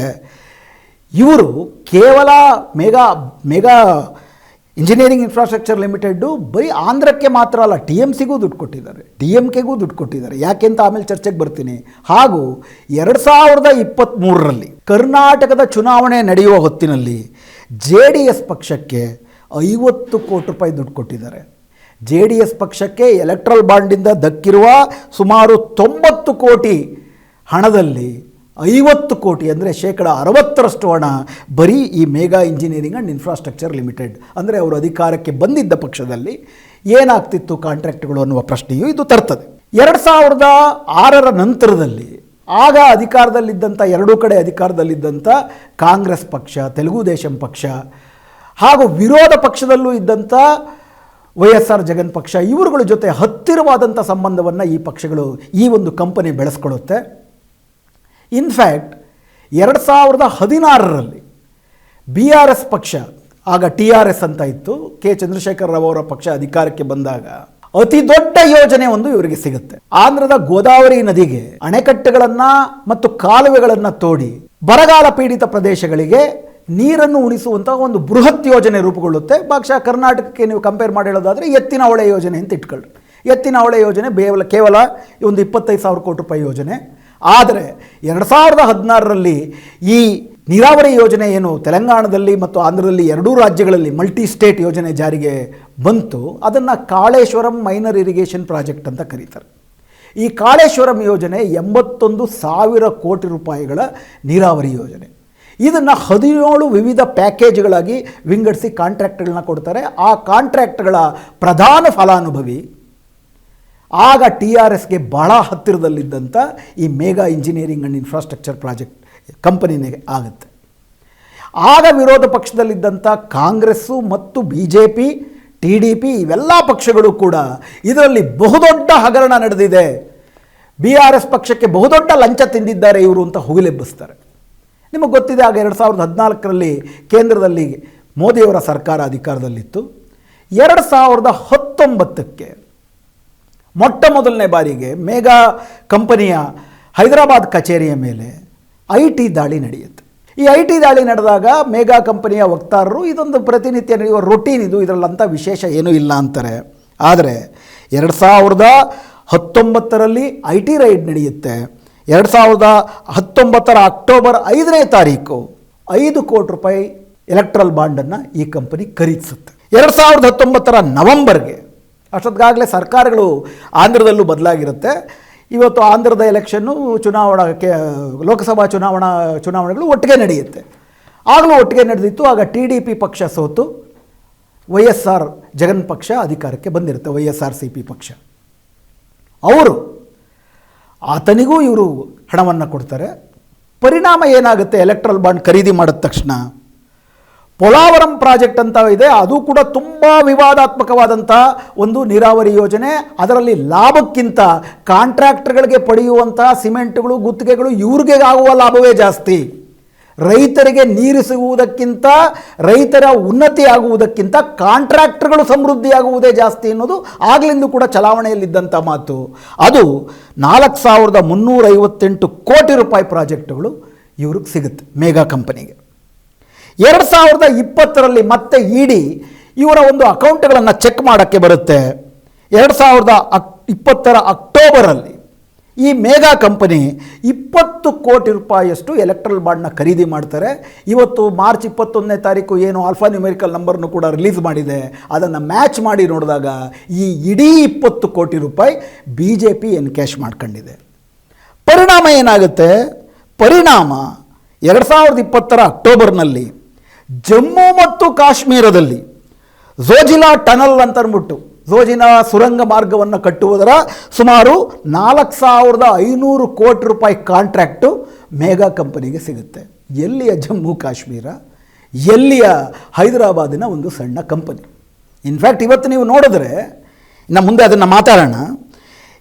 [SPEAKER 1] ಇವರು ಕೇವಲ Megha Megha engineering infrastructure limited ಬರೀ ಆಂಧ್ರಕ್ಕೆ ಮಾತ್ರ ಅಲ್ಲ, ಟಿ ಎಂ ಸಿಗೂ ದುಡ್ಡು ಕೊಟ್ಟಿದ್ದಾರೆ. ಡಿ ಎಂ ಕೆಗೂ ದುಡ್ಡು ಕೊಟ್ಟಿದ್ದಾರೆ. ಯಾಕೆ ಅಂತ ಆಮೇಲೆ ಚರ್ಚೆಗೆ ಬರ್ತೀನಿ. ಹಾಗೂ ಎರಡು ಸಾವಿರದ ಇಪ್ಪತ್ತ್ಮೂರರಲ್ಲಿ ಕರ್ನಾಟಕದ ಚುನಾವಣೆ ನಡೆಯುವ ಹೊತ್ತಿನಲ್ಲಿ ಜೆ ಡಿ ಎಸ್ ಪಕ್ಷಕ್ಕೆ ಐವತ್ತು ಕೋಟಿ ರೂಪಾಯಿ ದುಡ್ಡು ಕೊಟ್ಟಿದ್ದಾರೆ. ಜೆ ಡಿ ಎಸ್ ಪಕ್ಷಕ್ಕೆ ಎಲೆಕ್ಟ್ರಲ್ ಬಾಂಡಿಂದ ದಕ್ಕಿರುವ ಸುಮಾರು ತೊಂಬತ್ತು ಕೋಟಿ ಹಣದಲ್ಲಿ ಐವತ್ತು ಕೋಟಿ ಅಂದರೆ ಶೇಕಡ ಅರವತ್ತರಷ್ಟು ಹಣ ಬರೀ ಈ Megha engineering and infrastructure limited ಅಂದರೆ ಅವರು ಅಧಿಕಾರಕ್ಕೆ ಬಂದಿದ್ದ ಪಕ್ಷದಲ್ಲಿ ಏನಾಗ್ತಿತ್ತು ಕಾಂಟ್ರಾಕ್ಟ್ಗಳು ಅನ್ನುವ ಪ್ರಶ್ನೆಯು ಇದು ತರ್ತದೆ. ಎರಡು ಸಾವಿರದ ಆರರ ನಂತರದಲ್ಲಿ ಆಗ ಅಧಿಕಾರದಲ್ಲಿದ್ದಂಥ, ಎರಡೂ ಕಡೆ ಅಧಿಕಾರದಲ್ಲಿದ್ದಂಥ ಕಾಂಗ್ರೆಸ್ ಪಕ್ಷ, ತೆಲುಗು ದೇಶಂ ಪಕ್ಷ ಹಾಗೂ ವಿರೋಧ ಪಕ್ಷದಲ್ಲೂ ಇದ್ದಂಥ ವೈ ಎಸ್ ಆರ್ ಜಗನ್ ಪಕ್ಷ, ಇವರುಗಳ ಜೊತೆ ಹತ್ತಿರವಾದಂಥ ಸಂಬಂಧವನ್ನು ಈ ಪಕ್ಷಗಳು ಈ ಒಂದು ಕಂಪನಿ ಬೆಳೆಸ್ಕೊಳ್ಳುತ್ತೆ. ಇನ್ಫ್ಯಾಕ್ಟ್ ಎರಡು ಸಾವಿರದ ಹದಿನಾರರಲ್ಲಿ ಬಿ ಆರ್ ಎಸ್ ಪಕ್ಷ, ಆಗ ಟಿ ಆರ್ ಎಸ್ ಅಂತ ಇತ್ತು, ಕೆ ಚಂದ್ರಶೇಖರ್ ರಾವ್ ಅವರ ಪಕ್ಷ ಅಧಿಕಾರಕ್ಕೆ ಬಂದಾಗ ಅತಿ ದೊಡ್ಡ ಯೋಜನೆ ಒಂದು ಇವರಿಗೆ ಸಿಗುತ್ತೆ. ಆಂಧ್ರದ ಗೋದಾವರಿ ನದಿಗೆ ಅಣೆಕಟ್ಟೆಗಳನ್ನು ಮತ್ತು ಕಾಲುವೆಗಳನ್ನು ತೋಡಿ ಬರಗಾಲ ಪೀಡಿತ ಪ್ರದೇಶಗಳಿಗೆ ನೀರನ್ನು ಉಣಿಸುವಂಥ ಒಂದು ಬೃಹತ್ ಯೋಜನೆ ರೂಪುಗೊಳ್ಳುತ್ತೆ. ಬಹುಶಃ ಕರ್ನಾಟಕಕ್ಕೆ ನೀವು ಕಂಪೇರ್ ಮಾಡಿ ಹೇಳೋದಾದರೆ ಎತ್ತಿನ ಹೊಳೆ ಯೋಜನೆ ಅಂತ ಇಟ್ಕೊಳ್ಳಿ. ಎತ್ತಿನ ಹೊಳೆ ಯೋಜನೆ ಬೇವಲ, ಕೇವಲ ಒಂದು ಇಪ್ಪತ್ತೈದು ಸಾವಿರ ಕೋಟಿ ರೂಪಾಯಿ ಯೋಜನೆ. ಆದರೆ ಎರಡು ಸಾವಿರದ ಹದಿನಾರರಲ್ಲಿ ಈ ನೀರಾವರಿ ಯೋಜನೆ ಏನು ತೆಲಂಗಾಣದಲ್ಲಿ ಮತ್ತು ಆಂಧ್ರದಲ್ಲಿ ಎರಡೂ ರಾಜ್ಯಗಳಲ್ಲಿ ಮಲ್ಟಿ ಸ್ಟೇಟ್ ಯೋಜನೆ ಜಾರಿಗೆ ಬಂತು. ಅದನ್ನು ಕಾಳೇಶ್ವರಂ ಮೈನರ್ ಇರಿಗೇಷನ್ ಪ್ರಾಜೆಕ್ಟ್ ಅಂತ ಕರೀತಾರೆ. ಈ ಕಾಳೇಶ್ವರಂ ಯೋಜನೆ ಎಂಬತ್ತೊಂದು ಸಾವಿರ ಕೋಟಿ ರೂಪಾಯಿಗಳ ನೀರಾವರಿ ಯೋಜನೆ. ಇದನ್ನು ಹದಿನೇಳು ವಿವಿಧ ಪ್ಯಾಕೇಜ್ಗಳಾಗಿ ವಿಂಗಡಿಸಿ ಕಾಂಟ್ರ್ಯಾಕ್ಟ್ಗಳನ್ನ ಕೊಡ್ತಾರೆ. ಆ ಕಾಂಟ್ರ್ಯಾಕ್ಟ್ಗಳ ಪ್ರಧಾನ ಫಲಾನುಭವಿ, ಆಗ ಟಿ ಆರ್ ಎಸ್ಗೆ ಭಾಳ ಹತ್ತಿರದಲ್ಲಿದ್ದಂಥ ಈ Megha engineering and infrastructure project ಕಂಪನಿನೇ ಆಗುತ್ತೆ. ಆಗ ವಿರೋಧ ಪಕ್ಷದಲ್ಲಿದ್ದಂಥ ಕಾಂಗ್ರೆಸ್ಸು ಮತ್ತು B J P, T D P ಇವೆಲ್ಲ ಪಕ್ಷಗಳು ಕೂಡ ಇದರಲ್ಲಿ ಬಹುದೊಡ್ಡ ಹಗರಣ ನಡೆದಿದೆ. ಬಿ ಆರ್ ಎಸ್ ಪಕ್ಷಕ್ಕೆ ಬಹುದೊಡ್ಡ ಲಂಚ ತಿಂದಿದ್ದಾರೆ ಇವರು ಅಂತ ಹುಗಿಲೆಬ್ಬಿಸ್ತಾರೆ. ನಿಮಗೆ ಗೊತ್ತಿದೆ ಆಗ ಎರಡು ಸಾವಿರದ ಹದಿನಾಲ್ಕರಲ್ಲಿ ಕೇಂದ್ರದಲ್ಲಿ ಮೋದಿಯವರ ಸರ್ಕಾರ ಅಧಿಕಾರದಲ್ಲಿತ್ತು. ಎರಡು ಸಾವಿರದ ಹತ್ತೊಂಬತ್ತಕ್ಕೆ ಮೊಟ್ಟ ಮೊದಲನೇ ಬಾರಿಗೆ ಮೇಘಾ ಕಂಪನಿಯ ಹೈದರಾಬಾದ್ ಕಚೇರಿಯ ಮೇಲೆ ಐ ಟಿ ದಾಳಿ ನಡೆಯುತ್ತೆ ಈ ಐ ಟಿ ದಾಳಿ ನಡೆದಾಗ ಮೇಘಾ ಕಂಪನಿಯ ವಕ್ತಾರರು, ಇದೊಂದು ಪ್ರತಿನಿತ್ಯ ನಡೆಯುವ ರೊಟೀನ್ ಇದು ಇದರಲ್ಲಂಥ ವಿಶೇಷ ಏನೂ ಇಲ್ಲ ಅಂತಾರೆ. ಆದರೆ ಎರಡು ಸಾವಿರದ ಹತ್ತೊಂಬತ್ತರಲ್ಲಿ ಐ ಟಿ ರೈಡ್ ನಡೆಯುತ್ತೆ. ಎರಡು ಸಾವಿರದ ಹತ್ತೊಂಬತ್ತರ ಅಕ್ಟೋಬರ್ ಐದನೇ ತಾರೀಕು ಐದು ಕೋಟಿ ರೂಪಾಯಿ ಎಲೆಕ್ಟ್ರಲ್ ಬಾಂಡನ್ನು ಈ ಕಂಪನಿ ಖರೀದಿಸುತ್ತೆ. ಎರಡು ಸಾವಿರದ ಹತ್ತೊಂಬತ್ತರ ನವಂಬರ್ಗೆ ಅಷ್ಟೊತ್ತಿಗಾಗಲೇ ಸರ್ಕಾರಗಳು ಆಂಧ್ರದಲ್ಲೂ ಬದಲಾಗಿರುತ್ತೆ. ಇವತ್ತು ಆಂಧ್ರದ ಎಲೆಕ್ಷನ್ನು ಚುನಾವಣಾ ಕೆ ಲೋಕಸಭಾ ಚುನಾವಣಾ ಚುನಾವಣೆಗಳು ಒಟ್ಟಿಗೆ ನಡೆಯುತ್ತೆ. ಆಗಲೂ ಒಟ್ಟಿಗೆ ನಡೆದಿತ್ತು, ಆಗ ಟಿ ಡಿ ಪಿ ಪಕ್ಷ ಸೋತು. ವೈ ಎಸ್ ಆರ್ ಜಗನ್ ಪಕ್ಷ ಅಧಿಕಾರಕ್ಕೆ ಬಂದಿರುತ್ತೆ, Y S R C P ಪಕ್ಷ. ಅವರು ಆತನಿಗೂ ಇವರು ಹಣವನ್ನು ಕೊಡ್ತಾರೆ. ಪರಿಣಾಮ ಏನಾಗುತ್ತೆ? ಎಲೆಕ್ಟ್ರಲ್ ಬಾಂಡ್ ಖರೀದಿ ಮಾಡಿದ ತಕ್ಷಣ. ಪೊಲಾವರಂ ಪ್ರಾಜೆಕ್ಟ್ ಅಂತ ಇದೆ. ಅದು ಕೂಡ ತುಂಬ ವಿವಾದಾತ್ಮಕವಾದಂಥ ಒಂದು ನೀರಾವರಿ ಯೋಜನೆ. ಅದರಲ್ಲಿ ಲಾಭಕ್ಕಿಂತ ಕಾಂಟ್ರಾಕ್ಟರ್ಗಳಿಗೆ ಪಡೆಯುವಂಥ ಸಿಮೆಂಟ್ಗಳು, ಗುತ್ತಿಗೆಗಳು ಇವ್ರಿಗೆ ಆಗುವ ಲಾಭವೇ ಜಾಸ್ತಿ. ರೈತರಿಗೆ ನೀರು ಸಿಗುವುದಕ್ಕಿಂತ, ರೈತರ ಉನ್ನತಿ ಆಗುವುದಕ್ಕಿಂತ ಕಾಂಟ್ರಾಕ್ಟರ್ಗಳು ಸಮೃದ್ಧಿಯಾಗುವುದೇ ಜಾಸ್ತಿ ಅನ್ನೋದು ಆಗಲಿಂದ ಕೂಡ ಚಲಾವಣೆಯಲ್ಲಿದ್ದಂಥ ಮಾತು. ಅದು ನಾಲ್ಕು ಸಾವಿರದ ಮುನ್ನೂರೈವತ್ತೆಂಟು ಕೋಟಿ ರೂಪಾಯಿ ಪ್ರಾಜೆಕ್ಟ್ಗಳು ಇವ್ರಿಗೆ ಸಿಗುತ್ತೆ ಮೇಘಾ ಕಂಪನಿಗೆ. ಎರಡು ಸಾವಿರದ ಇಪ್ಪತ್ತರಲ್ಲಿ ಮತ್ತೆ ಇಡಿ ಇವರ ಒಂದು ಅಕೌಂಟ್ಗಳನ್ನು ಚೆಕ್ ಮಾಡೋಕ್ಕೆ ಬರುತ್ತೆ. ಎರಡು ಸಾವಿರದ ಅಕ್, ಇಪ್ಪತ್ತರ ಅಕ್ಟೋಬರಲ್ಲಿ ಈ ಮೇಘಾ ಕಂಪನಿ ಇಪ್ಪತ್ತು ಕೋಟಿ ರೂಪಾಯಿಯಷ್ಟು ಎಲೆಕ್ಟ್ರಲ್ ಬಾಂಡ್ನ ಖರೀದಿ ಮಾಡ್ತಾರೆ. ಇವತ್ತು ಮಾರ್ಚ್ ಇಪ್ಪತ್ತೊಂದನೇ ತಾರೀಕು ಏನು ಆಲ್ಫಾ ನ್ಯೂಮೆರಿಕಲ್ ನಂಬರ್ನು ಕೂಡ ರಿಲೀಸ್ ಮಾಡಿದೆ. ಅದನ್ನು ಮ್ಯಾಚ್ ಮಾಡಿ ನೋಡಿದಾಗ ಈ ಇಡೀ ಇಪ್ಪತ್ತು ಕೋಟಿ ರೂಪಾಯಿ ಬಿ ಜೆ ಪಿ ಎನ್ಕ್ಯಾಶ್ ಮಾಡ್ಕೊಂಡಿದೆ. ಪರಿಣಾಮ ಏನಾಗುತ್ತೆ? ಪರಿಣಾಮ ಎರಡು ಸಾವಿರದ ಇಪ್ಪತ್ತರ ಅಕ್ಟೋಬರ್ನಲ್ಲಿ ಜಮ್ಮು ಮತ್ತು ಕಾಶ್ಮೀರದಲ್ಲಿ ಝೋಜಿಲಾ ಟನಲ್ ಅಂತ ಝೋಜಿನ ಸುರಂಗ ಮಾರ್ಗವನ್ನು ಕಟ್ಟುವುದರ ಸುಮಾರು ನಾಲ್ಕು ಸಾವಿರದ ಐನೂರು ಕೋಟಿ ರೂಪಾಯಿ ಕಾಂಟ್ರ್ಯಾಕ್ಟು ಮೇಘಾ ಕಂಪನಿಗೆ ಸಿಗುತ್ತೆ. ಎಲ್ಲಿಯ ಜಮ್ಮು ಕಾಶ್ಮೀರ? ಎಲ್ಲಿಯ ಹೈದರಾಬಾದಿನ ಒಂದು ಸಣ್ಣ ಕಂಪನಿ? ಇನ್ಫ್ಯಾಕ್ಟ್ ಇವತ್ತು ನೀವು ನೋಡಿದ್ರೆ ನಮ್ಮ ಮುಂದೆ ಅದನ್ನು ಮಾತಾಡೋಣ.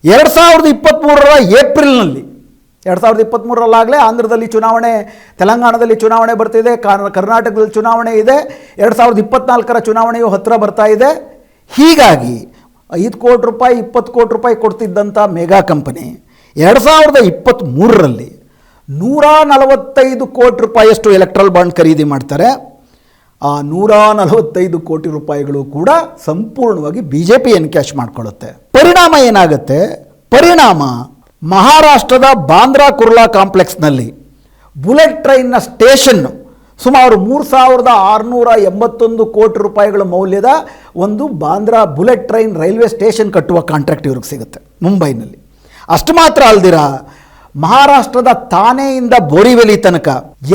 [SPEAKER 1] ಎರಡು ಸಾವಿರದ ಇಪ್ಪತ್ತ್ಮೂರರ ಏಪ್ರಿಲ್ನಲ್ಲಿ, ಎರಡು ಸಾವಿರದ ಇಪ್ಪತ್ತ್ಮೂರರಲ್ಲಾಗಲೇ ಆಂಧ್ರದಲ್ಲಿ ಚುನಾವಣೆ, ತೆಲಂಗಾಣದಲ್ಲಿ ಚುನಾವಣೆ ಬರ್ತಿದೆ ಕರ್ನಾಟಕದಲ್ಲಿ ಚುನಾವಣೆ ಇದೆ, ಎರಡು ಸಾವಿರದ ಇಪ್ಪತ್ನಾಲ್ಕರ ಚುನಾವಣೆಯು ಹತ್ತಿರ ಬರ್ತಾ ಇದೆ ಹೀಗಾಗಿ ಐದು ಕೋಟಿ ರೂಪಾಯಿ, ಇಪ್ಪತ್ತು ಕೋಟಿ ರೂಪಾಯಿ ಕೊಡ್ತಿದ್ದಂಥ ಮೆಗಾ ಕಂಪನಿ ಎರಡು ಸಾವಿರದ ಇಪ್ಪತ್ತ್ಮೂರರಲ್ಲಿ ನೂರ ನಲವತ್ತೈದು ಕೋಟಿ ರೂಪಾಯಿಯಷ್ಟು ಎಲೆಕ್ಟ್ರಲ್ ಬಾಂಡ್ ಖರೀದಿ ಮಾಡ್ತಾರೆ. ಆ ನೂರ ನಲವತ್ತೈದು ಕೋಟಿ ರೂಪಾಯಿಗಳು ಕೂಡ ಸಂಪೂರ್ಣವಾಗಿ ಬಿ ಜೆ ಪಿ ಎನ್ಕ್ಯಾಶ್ ಮಾಡ್ಕೊಳ್ಳುತ್ತೆ? ಪರಿಣಾಮ ಏನಾಗುತ್ತೆ? ಪರಿಣಾಮ ಮಹಾರಾಷ್ಟ್ರದ ಬಾಂದ್ರಾ ಕುರ್ಲಾ ಕಾಂಪ್ಲೆಕ್ಸ್ನಲ್ಲಿ ಬುಲೆಟ್ ಟ್ರೈನ್ನ ಸ್ಟೇಷನ್ನು ಸುಮಾರು ಮೂರು ಸಾವಿರದ ಆರುನೂರ ಎಂಬತ್ತೊಂದು ಕೋಟಿ ರೂಪಾಯಿಗಳ ಮೌಲ್ಯದ ಒಂದು Bandra bullet train railway station ಕಟ್ಟುವ ಕಾಂಟ್ರಾಕ್ಟ್ ಇವ್ರಿಗೆ ಸಿಗುತ್ತೆ, ಮುಂಬೈನಲ್ಲಿ. ಅಷ್ಟು ಮಾತ್ರ ಅಲ್ದಿರ, ಮಹಾರಾಷ್ಟ್ರದ ತಾನೆಯಿಂದ ಬೋರಿವೆಲಿ ತನಕ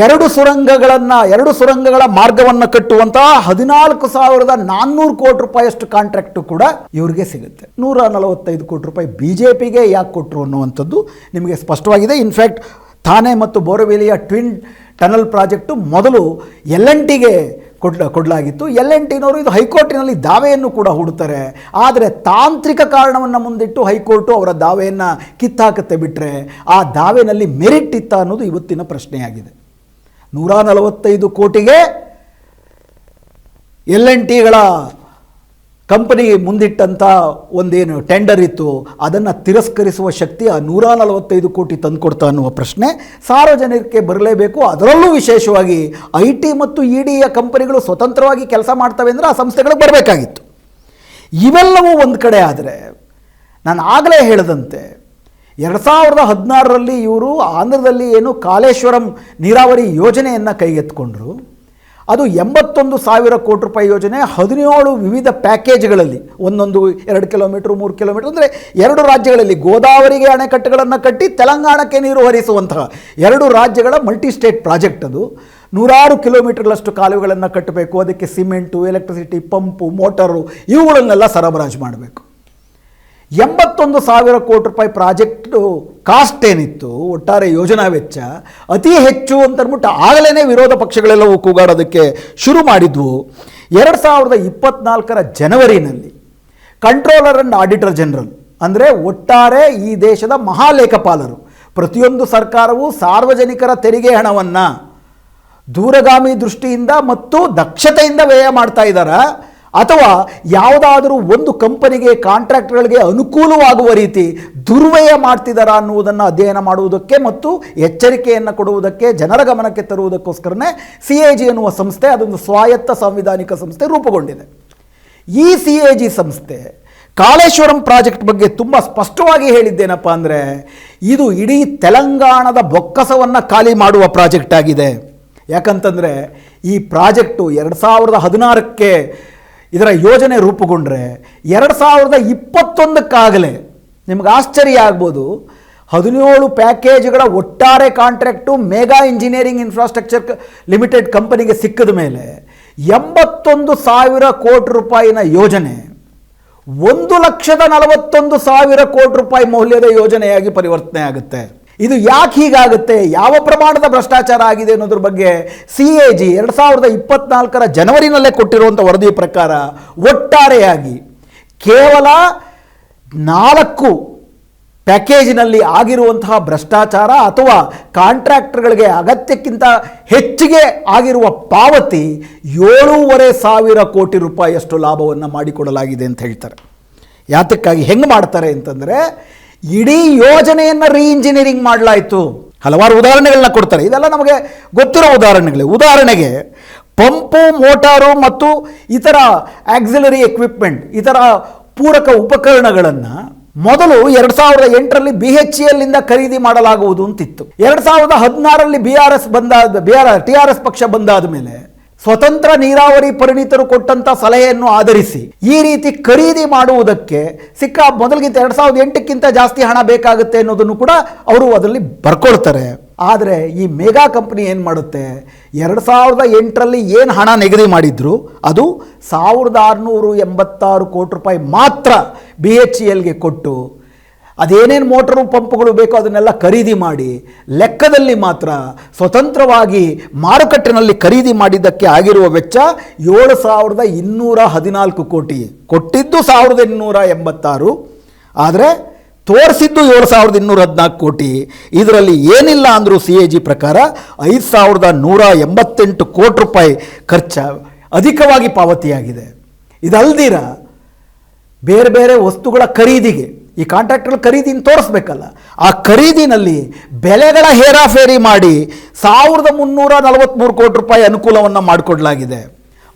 [SPEAKER 1] ಎರಡು ಸುರಂಗಗಳನ್ನು, ಎರಡು ಸುರಂಗಗಳ ಮಾರ್ಗವನ್ನು ಕಟ್ಟುವಂತಹ ಹದಿನಾಲ್ಕು ಸಾವಿರದ ನಾನ್ನೂರು ಕೋಟಿ ರೂಪಾಯಿಯಷ್ಟು ಕಾಂಟ್ರಾಕ್ಟು ಕೂಡ ಇವರಿಗೆ ಸಿಗುತ್ತೆ. ನೂರ ನಲವತ್ತೈದು ಕೋಟಿ ರೂಪಾಯಿ ಬಿ ಜೆ ಪಿಗೆ ಯಾಕೆ ಕೊಟ್ಟರು ಅನ್ನುವಂಥದ್ದು ನಿಮಗೆ ಸ್ಪಷ್ಟವಾಗಿದೆ. ಇನ್ಫ್ಯಾಕ್ಟ್ ಥಾನೆ ಮತ್ತು ಬೋರಿವೆಲಿಯ ಟ್ವಿನ್ ಟನಲ್ ಪ್ರಾಜೆಕ್ಟು ಮೊದಲು ಎಲ್ ಎನ್ ಟಿಗೆ ಕೊಡ್ ಕೊಡಲಾಗಿತ್ತು. ಎಲ್ ಎನ್ ಟಿನವರು ಇದು ಹೈಕೋರ್ಟಿನಲ್ಲಿ ದಾವೆಯನ್ನು ಕೂಡ ಹೂಡುತ್ತಾರೆ. ಆದರೆ ತಾಂತ್ರಿಕ ಕಾರಣವನ್ನು ಮುಂದಿಟ್ಟು ಹೈಕೋರ್ಟು ಅವರ ದಾವೆಯನ್ನು ಕಿತ್ತಾಕತ್ತೆ ಬಿಟ್ಟರೆ ಆ ದಾವೆನಲ್ಲಿ ಮೆರಿಟ್ ಇತ್ತ ಅನ್ನೋದು ಇವತ್ತಿನ ಪ್ರಶ್ನೆಯಾಗಿದೆ. ನೂರ ನಲವತ್ತೈದು ಕೋಟಿಗೆ ಎಲ್ ಎನ್ ಟಿಗಳ ಕಂಪನಿಗೆ ಮುಂದಿಟ್ಟಂಥ ಒಂದೇನು ಟೆಂಡರ್ ಇತ್ತು, ಅದನ್ನು ತಿರಸ್ಕರಿಸುವ ಶಕ್ತಿ ಆ ನೂರ ನಲವತ್ತೈದು ಕೋಟಿ ತಂದುಕೊಡ್ತಾ ಅನ್ನುವ ಪ್ರಶ್ನೆ ಸಾರ್ವಜನಿಕರಿಗೆ ಬರಲೇಬೇಕು. ಅದರಲ್ಲೂ ವಿಶೇಷವಾಗಿ ಐ ಟಿ ಮತ್ತು ಇ ಡಿಯ ಕಂಪನಿಗಳು ಸ್ವತಂತ್ರವಾಗಿ ಕೆಲಸ ಮಾಡ್ತವೆ ಅಂದರೆ ಆ ಸಂಸ್ಥೆಗಳಿಗೆ ಬರಬೇಕಾಗಿತ್ತು. ಇವೆಲ್ಲವೂ ಒಂದು ಕಡೆ ಆದರೆ ನಾನು ಆಗಲೇ ಹೇಳಿದಂತೆ ಎರಡು ಸಾವಿರದ ಹದಿನಾರರಲ್ಲಿ ಇವರು ಆಂಧ್ರದಲ್ಲಿ ಏನು ಕಾಲೇಶ್ವರಂ ನೀರಾವರಿ ಯೋಜನೆಯನ್ನು ಕೈಗೆತ್ತಿಕೊಂಡ್ರು. ಅದು ಎಂಬತ್ತೊಂದು ಸಾವಿರ ಕೋಟಿ ರೂಪಾಯಿ ಯೋಜನೆ, ಹದಿನೇಳು ವಿವಿಧ ಪ್ಯಾಕೇಜ್ಗಳಲ್ಲಿ, ಒಂದೊಂದು ಎರಡು ಕಿಲೋಮೀಟ್ರ್, ಮೂರು ಕಿಲೋಮೀಟ್ರ್, ಅಂದರೆ ಎರಡು ರಾಜ್ಯಗಳಲ್ಲಿ ಗೋದಾವರಿಗೆ ಅಣೆಕಟ್ಟುಗಳನ್ನು ಕಟ್ಟಿ ತೆಲಂಗಾಣಕ್ಕೆ ನೀರು ಹರಿಸುವಂತಹ ಎರಡು ರಾಜ್ಯಗಳ ಮಲ್ಟಿ ಸ್ಟೇಟ್ ಪ್ರಾಜೆಕ್ಟ್ ಅದು. ನೂರಾರು ಕಿಲೋಮೀಟರ್ಗಳಷ್ಟು ಕಾಲುವೆಗಳನ್ನು ಕಟ್ಟಬೇಕು, ಅದಕ್ಕೆ ಸಿಮೆಂಟು, ಎಲೆಕ್ಟ್ರಿಸಿಟಿ, ಪಂಪು, ಮೋಟರು, ಇವುಗಳನ್ನೆಲ್ಲ ಸರಬರಾಜು ಮಾಡಬೇಕು. ಎಂಬತ್ತೊಂದು ಸಾವಿರ ಕೋಟಿ ರೂಪಾಯಿ ಪ್ರಾಜೆಕ್ಟು ಕಾಸ್ಟ್ ಏನಿತ್ತು, ಒಟ್ಟಾರೆ ಯೋಜನಾ ವೆಚ್ಚ, ಅತಿ ಹೆಚ್ಚು ಅಂತ ಅಂದ್ಬಿಟ್ಟು ಆಗಲೇ ವಿರೋಧ ಪಕ್ಷಗಳೆಲ್ಲವೂ ಕೂಗಾಡೋದಕ್ಕೆ ಶುರು ಮಾಡಿದ್ವು. ಎರಡು ಸಾವಿರದ ಇಪ್ಪತ್ನಾಲ್ಕರ ಜನವರಿನಲ್ಲಿ ಕಂಟ್ರೋಲರ್ ಆ್ಯಂಡ್ ಆಡಿಟರ್ ಜನರಲ್, ಅಂದರೆ ಒಟ್ಟಾರೆ ಈ ದೇಶದ ಮಹಾಲೇಖಪಾಲರು, ಪ್ರತಿಯೊಂದು ಸರ್ಕಾರವು ಸಾರ್ವಜನಿಕರ ತೆರಿಗೆ ಹಣವನ್ನು ದೂರಗಾಮಿ ದೃಷ್ಟಿಯಿಂದ ಮತ್ತು ದಕ್ಷತೆಯಿಂದ ವ್ಯಯ ಮಾಡ್ತಾ ಇದ್ದಾರಾ? ಅಥವಾ ಯಾವುದಾದರೂ ಒಂದು ಕಂಪನಿಗೆ ಕಾಂಟ್ರಾಕ್ಟ್ಗಳಿಗೆ ಅನುಕೂಲವಾಗುವ ರೀತಿ ದುರ್ವ್ಯಯ ಮಾಡ್ತಿದ್ದಾರಾ ಅನ್ನುವುದನ್ನು ಅಧ್ಯಯನ ಮಾಡುವುದಕ್ಕೆ ಮತ್ತು ಎಚ್ಚರಿಕೆಯನ್ನು ಕೊಡುವುದಕ್ಕೆ, ಜನರ ಗಮನಕ್ಕೆ ತರುವುದಕ್ಕೋಸ್ಕರನೇ ಸಿ ಎ ಜಿ ಎನ್ನುವ ಸಂಸ್ಥೆ ಅದೊಂದು ಸ್ವಾಯತ್ತ ಸಾಂವಿಧಾನಿಕ ಸಂಸ್ಥೆ ರೂಪುಗೊಂಡಿದೆ. ಈ ಸಿ ಎ ಜಿ ಸಂಸ್ಥೆ ಕಾಳೇಶ್ವರಂ ಪ್ರಾಜೆಕ್ಟ್ ಬಗ್ಗೆ ತುಂಬ ಸ್ಪಷ್ಟವಾಗಿ ಹೇಳಿದ್ದೇನಪ್ಪ ಅಂದರೆ, ಇದು ಇಡೀ ತೆಲಂಗಾಣದ ಬೊಕ್ಕಸವನ್ನು ಖಾಲಿ ಮಾಡುವ ಪ್ರಾಜೆಕ್ಟ್ ಆಗಿದೆ. ಯಾಕಂತಂದರೆ ಈ ಪ್ರಾಜೆಕ್ಟು ಎರಡು ಸಾವಿರದ ಹದಿನಾರಕ್ಕೆ ಇದರ ಯೋಜನೆ ರೂಪುಗೊಂಡ್ರೆ ಎರಡು ಸಾವಿರದ ಇಪ್ಪತ್ತೊಂದಕ್ಕಾಗಲೇ ನಿಮ್ಗೆ ಆಶ್ಚರ್ಯ ಆಗ್ಬೋದು. ಹದಿನೇಳು ಪ್ಯಾಕೇಜ್ಗಳ ಒಟ್ಟಾರೆ contract Megha engineering infrastructure limited ಕಂಪನಿಗೆ ಸಿಕ್ಕಿದ ಮೇಲೆ ಎಂಬತ್ತೊಂದು ಸಾವಿರ ಕೋಟಿ ರೂಪಾಯಿನ ಯೋಜನೆ, ಒಂದು ಲಕ್ಷದ ನಲವತ್ತೊಂದು ಸಾವಿರ ಕೋಟಿ ರೂಪಾಯಿ ಮೌಲ್ಯದ ಯೋಜನೆಯಾಗಿ ಪರಿವರ್ತನೆ ಆಗುತ್ತೆ. ಇದು ಯಾಕೆ ಹೀಗಾಗುತ್ತೆ? ಯಾವ ಪ್ರಮಾಣದ ಭ್ರಷ್ಟಾಚಾರ ಆಗಿದೆ ಅನ್ನೋದ್ರ ಬಗ್ಗೆ ಸಿ ಎ ಜಿ ಎರಡು ಸಾವಿರದ ಇಪ್ಪತ್ನಾಲ್ಕರ ಜನವರಿನಲ್ಲೇ ಕೊಟ್ಟಿರುವಂಥ ವರದಿ ಪ್ರಕಾರ ಒಟ್ಟಾರೆಯಾಗಿ ಕೇವಲ ನಾಲ್ಕು ಪ್ಯಾಕೇಜಿನಲ್ಲಿ ಆಗಿರುವಂತಹ ಭ್ರಷ್ಟಾಚಾರ ಅಥವಾ ಕಾಂಟ್ರಾಕ್ಟರ್ಗಳಿಗೆ ಅಗತ್ಯಕ್ಕಿಂತ ಹೆಚ್ಚಿಗೆ ಆಗಿರುವ ಪಾವತಿ ಏಳೂವರೆ ಸಾವಿರ ಕೋಟಿ ರೂಪಾಯಿಯಷ್ಟು ಲಾಭವನ್ನು ಮಾಡಿಕೊಡಲಾಗಿದೆ ಅಂತ ಹೇಳ್ತಾರೆ. ಯಾತಕ್ಕಾಗಿ ಹೆಂಗೆ ಮಾಡ್ತಾರೆ ಅಂತಂದರೆ ಇಡೀ ಯೋಜನೆಯನ್ನು ರೀಇಂಜಿನಿಯರಿಂಗ್ ಮಾಡಲಾಯಿತು. ಹಲವಾರು ಉದಾಹರಣೆಗಳನ್ನ ಕೊಡ್ತಾರೆ. ಇದೆಲ್ಲ ನಮಗೆ ಗೊತ್ತಿರೋ ಉದಾಹರಣೆಗಳೇ. ಉದಾಹರಣೆಗೆ ಪಂಪು, ಮೋಟಾರು ಮತ್ತು ಇತರ ಆಕ್ಸಿಲರಿ ಎಕ್ವಿಪ್ಮೆಂಟ್ ಇತರ ಪೂರಕ ಉಪಕರಣಗಳನ್ನು ಮೊದಲು ಎರಡು ಸಾವಿರದ ಎಂಟರಲ್ಲಿ ಬಿ ಎಚ್ ಎಲ್ಲಿಂದ ಖರೀದಿ ಮಾಡಲಾಗುವುದು ಅಂತಿತ್ತು. ಎರಡು ಸಾವಿರದ ಹದಿನಾರರಲ್ಲಿ ಬಿ ಆರ್ ಎಸ್ ಬಂದಾದ B R T R S ಪಕ್ಷ ಬಂದಾದ ಮೇಲೆ ಸ್ವತಂತ್ರ ನೀರಾವರಿ ಪರಿಣಿತರು ಕೊಟ್ಟಂತ ಸಲಹೆಯನ್ನು ಆಧರಿಸಿ ಈ ರೀತಿ ಖರೀದಿ ಮಾಡುವುದಕ್ಕೆ ಸಿಕ್ಕ ಮೊದಲಿಗಿಂತ ಎರಡು ಸಾವಿರದ ಎಂಟಕ್ಕಿಂತ ಜಾಸ್ತಿ ಹಣ ಬೇಕಾಗುತ್ತೆ ಅನ್ನೋದನ್ನು ಕೂಡ ಅವರು ಅದರಲ್ಲಿ ಬರ್ಕೊಡ್ತಾರೆ ಆದರೆ ಈ ಮೆಗಾ ಕಂಪನಿ ಏನು ಮಾಡುತ್ತೆ? ಎರಡು ಸಾವಿರದ ಎಂಟರಲ್ಲಿ ಏನು ಹಣ ನಿಗದಿ ಮಾಡಿದ್ರು? ಅದು ಸಾವಿರದ ಆರುನೂರು ಎಂಬತ್ತಾರು ಕೋಟಿ ರೂಪಾಯಿ ಮಾತ್ರ ಬಿ ಎಚ್ ಇ ಎಲ್ಗೆ ಕೊಟ್ಟು ಅದೇನೇನು ಮೋಟರು ಪಂಪ್ಗಳು ಬೇಕೋ ಅದನ್ನೆಲ್ಲ ಖರೀದಿ ಮಾಡಿ ಲೆಕ್ಕದಲ್ಲಿ ಮಾತ್ರ ಸ್ವತಂತ್ರವಾಗಿ ಮಾರುಕಟ್ಟೆನಲ್ಲಿ ಖರೀದಿ ಮಾಡಿದ್ದಕ್ಕೆ ಆಗಿರುವ ವೆಚ್ಚ ಏಳು ಸಾವಿರದ ಇನ್ನೂರ ಹದಿನಾಲ್ಕು ಕೋಟಿ. ಕೊಟ್ಟಿದ್ದು ಸಾವಿರದ ಇನ್ನೂರ ಎಂಬತ್ತಾರು, ಆದರೆ ತೋರಿಸಿದ್ದು ಏಳು ಸಾವಿರದ ಇನ್ನೂರ ಹದಿನಾಲ್ಕು ಕೋಟಿ. ಇದರಲ್ಲಿ ಏನಿಲ್ಲ ಅಂದರೂ ಸಿ ಎ ಜಿ ಪ್ರಕಾರ ಐದು ಸಾವಿರದ ನೂರ ಎಂಬತ್ತೆಂಟು ಕೋಟಿ ರೂಪಾಯಿ ಖರ್ಚ ಅಧಿಕವಾಗಿ ಪಾವತಿಯಾಗಿದೆ. ಇದಲ್ದಿರ ಬೇರೆ ಬೇರೆ ವಸ್ತುಗಳ ಖರೀದಿಗೆ ಈ ಕಾಂಟ್ರಾಕ್ಟ್ಗಳು ಖರೀದಿನ ತೋರಿಸ್ಬೇಕಲ್ಲ. ಆ ಖರೀದಿನಲ್ಲಿ ಬೆಲೆಗಳ ಹೇರಾಫೇರಿ ಮಾಡಿ ಸಾವಿರದ ಮುನ್ನೂರ ನಲವತ್ತ್ಮೂರು ಕೋಟಿ ರೂಪಾಯಿ ಅನುಕೂಲವನ್ನು ಮಾಡಿಕೊಡಲಾಗಿದೆ.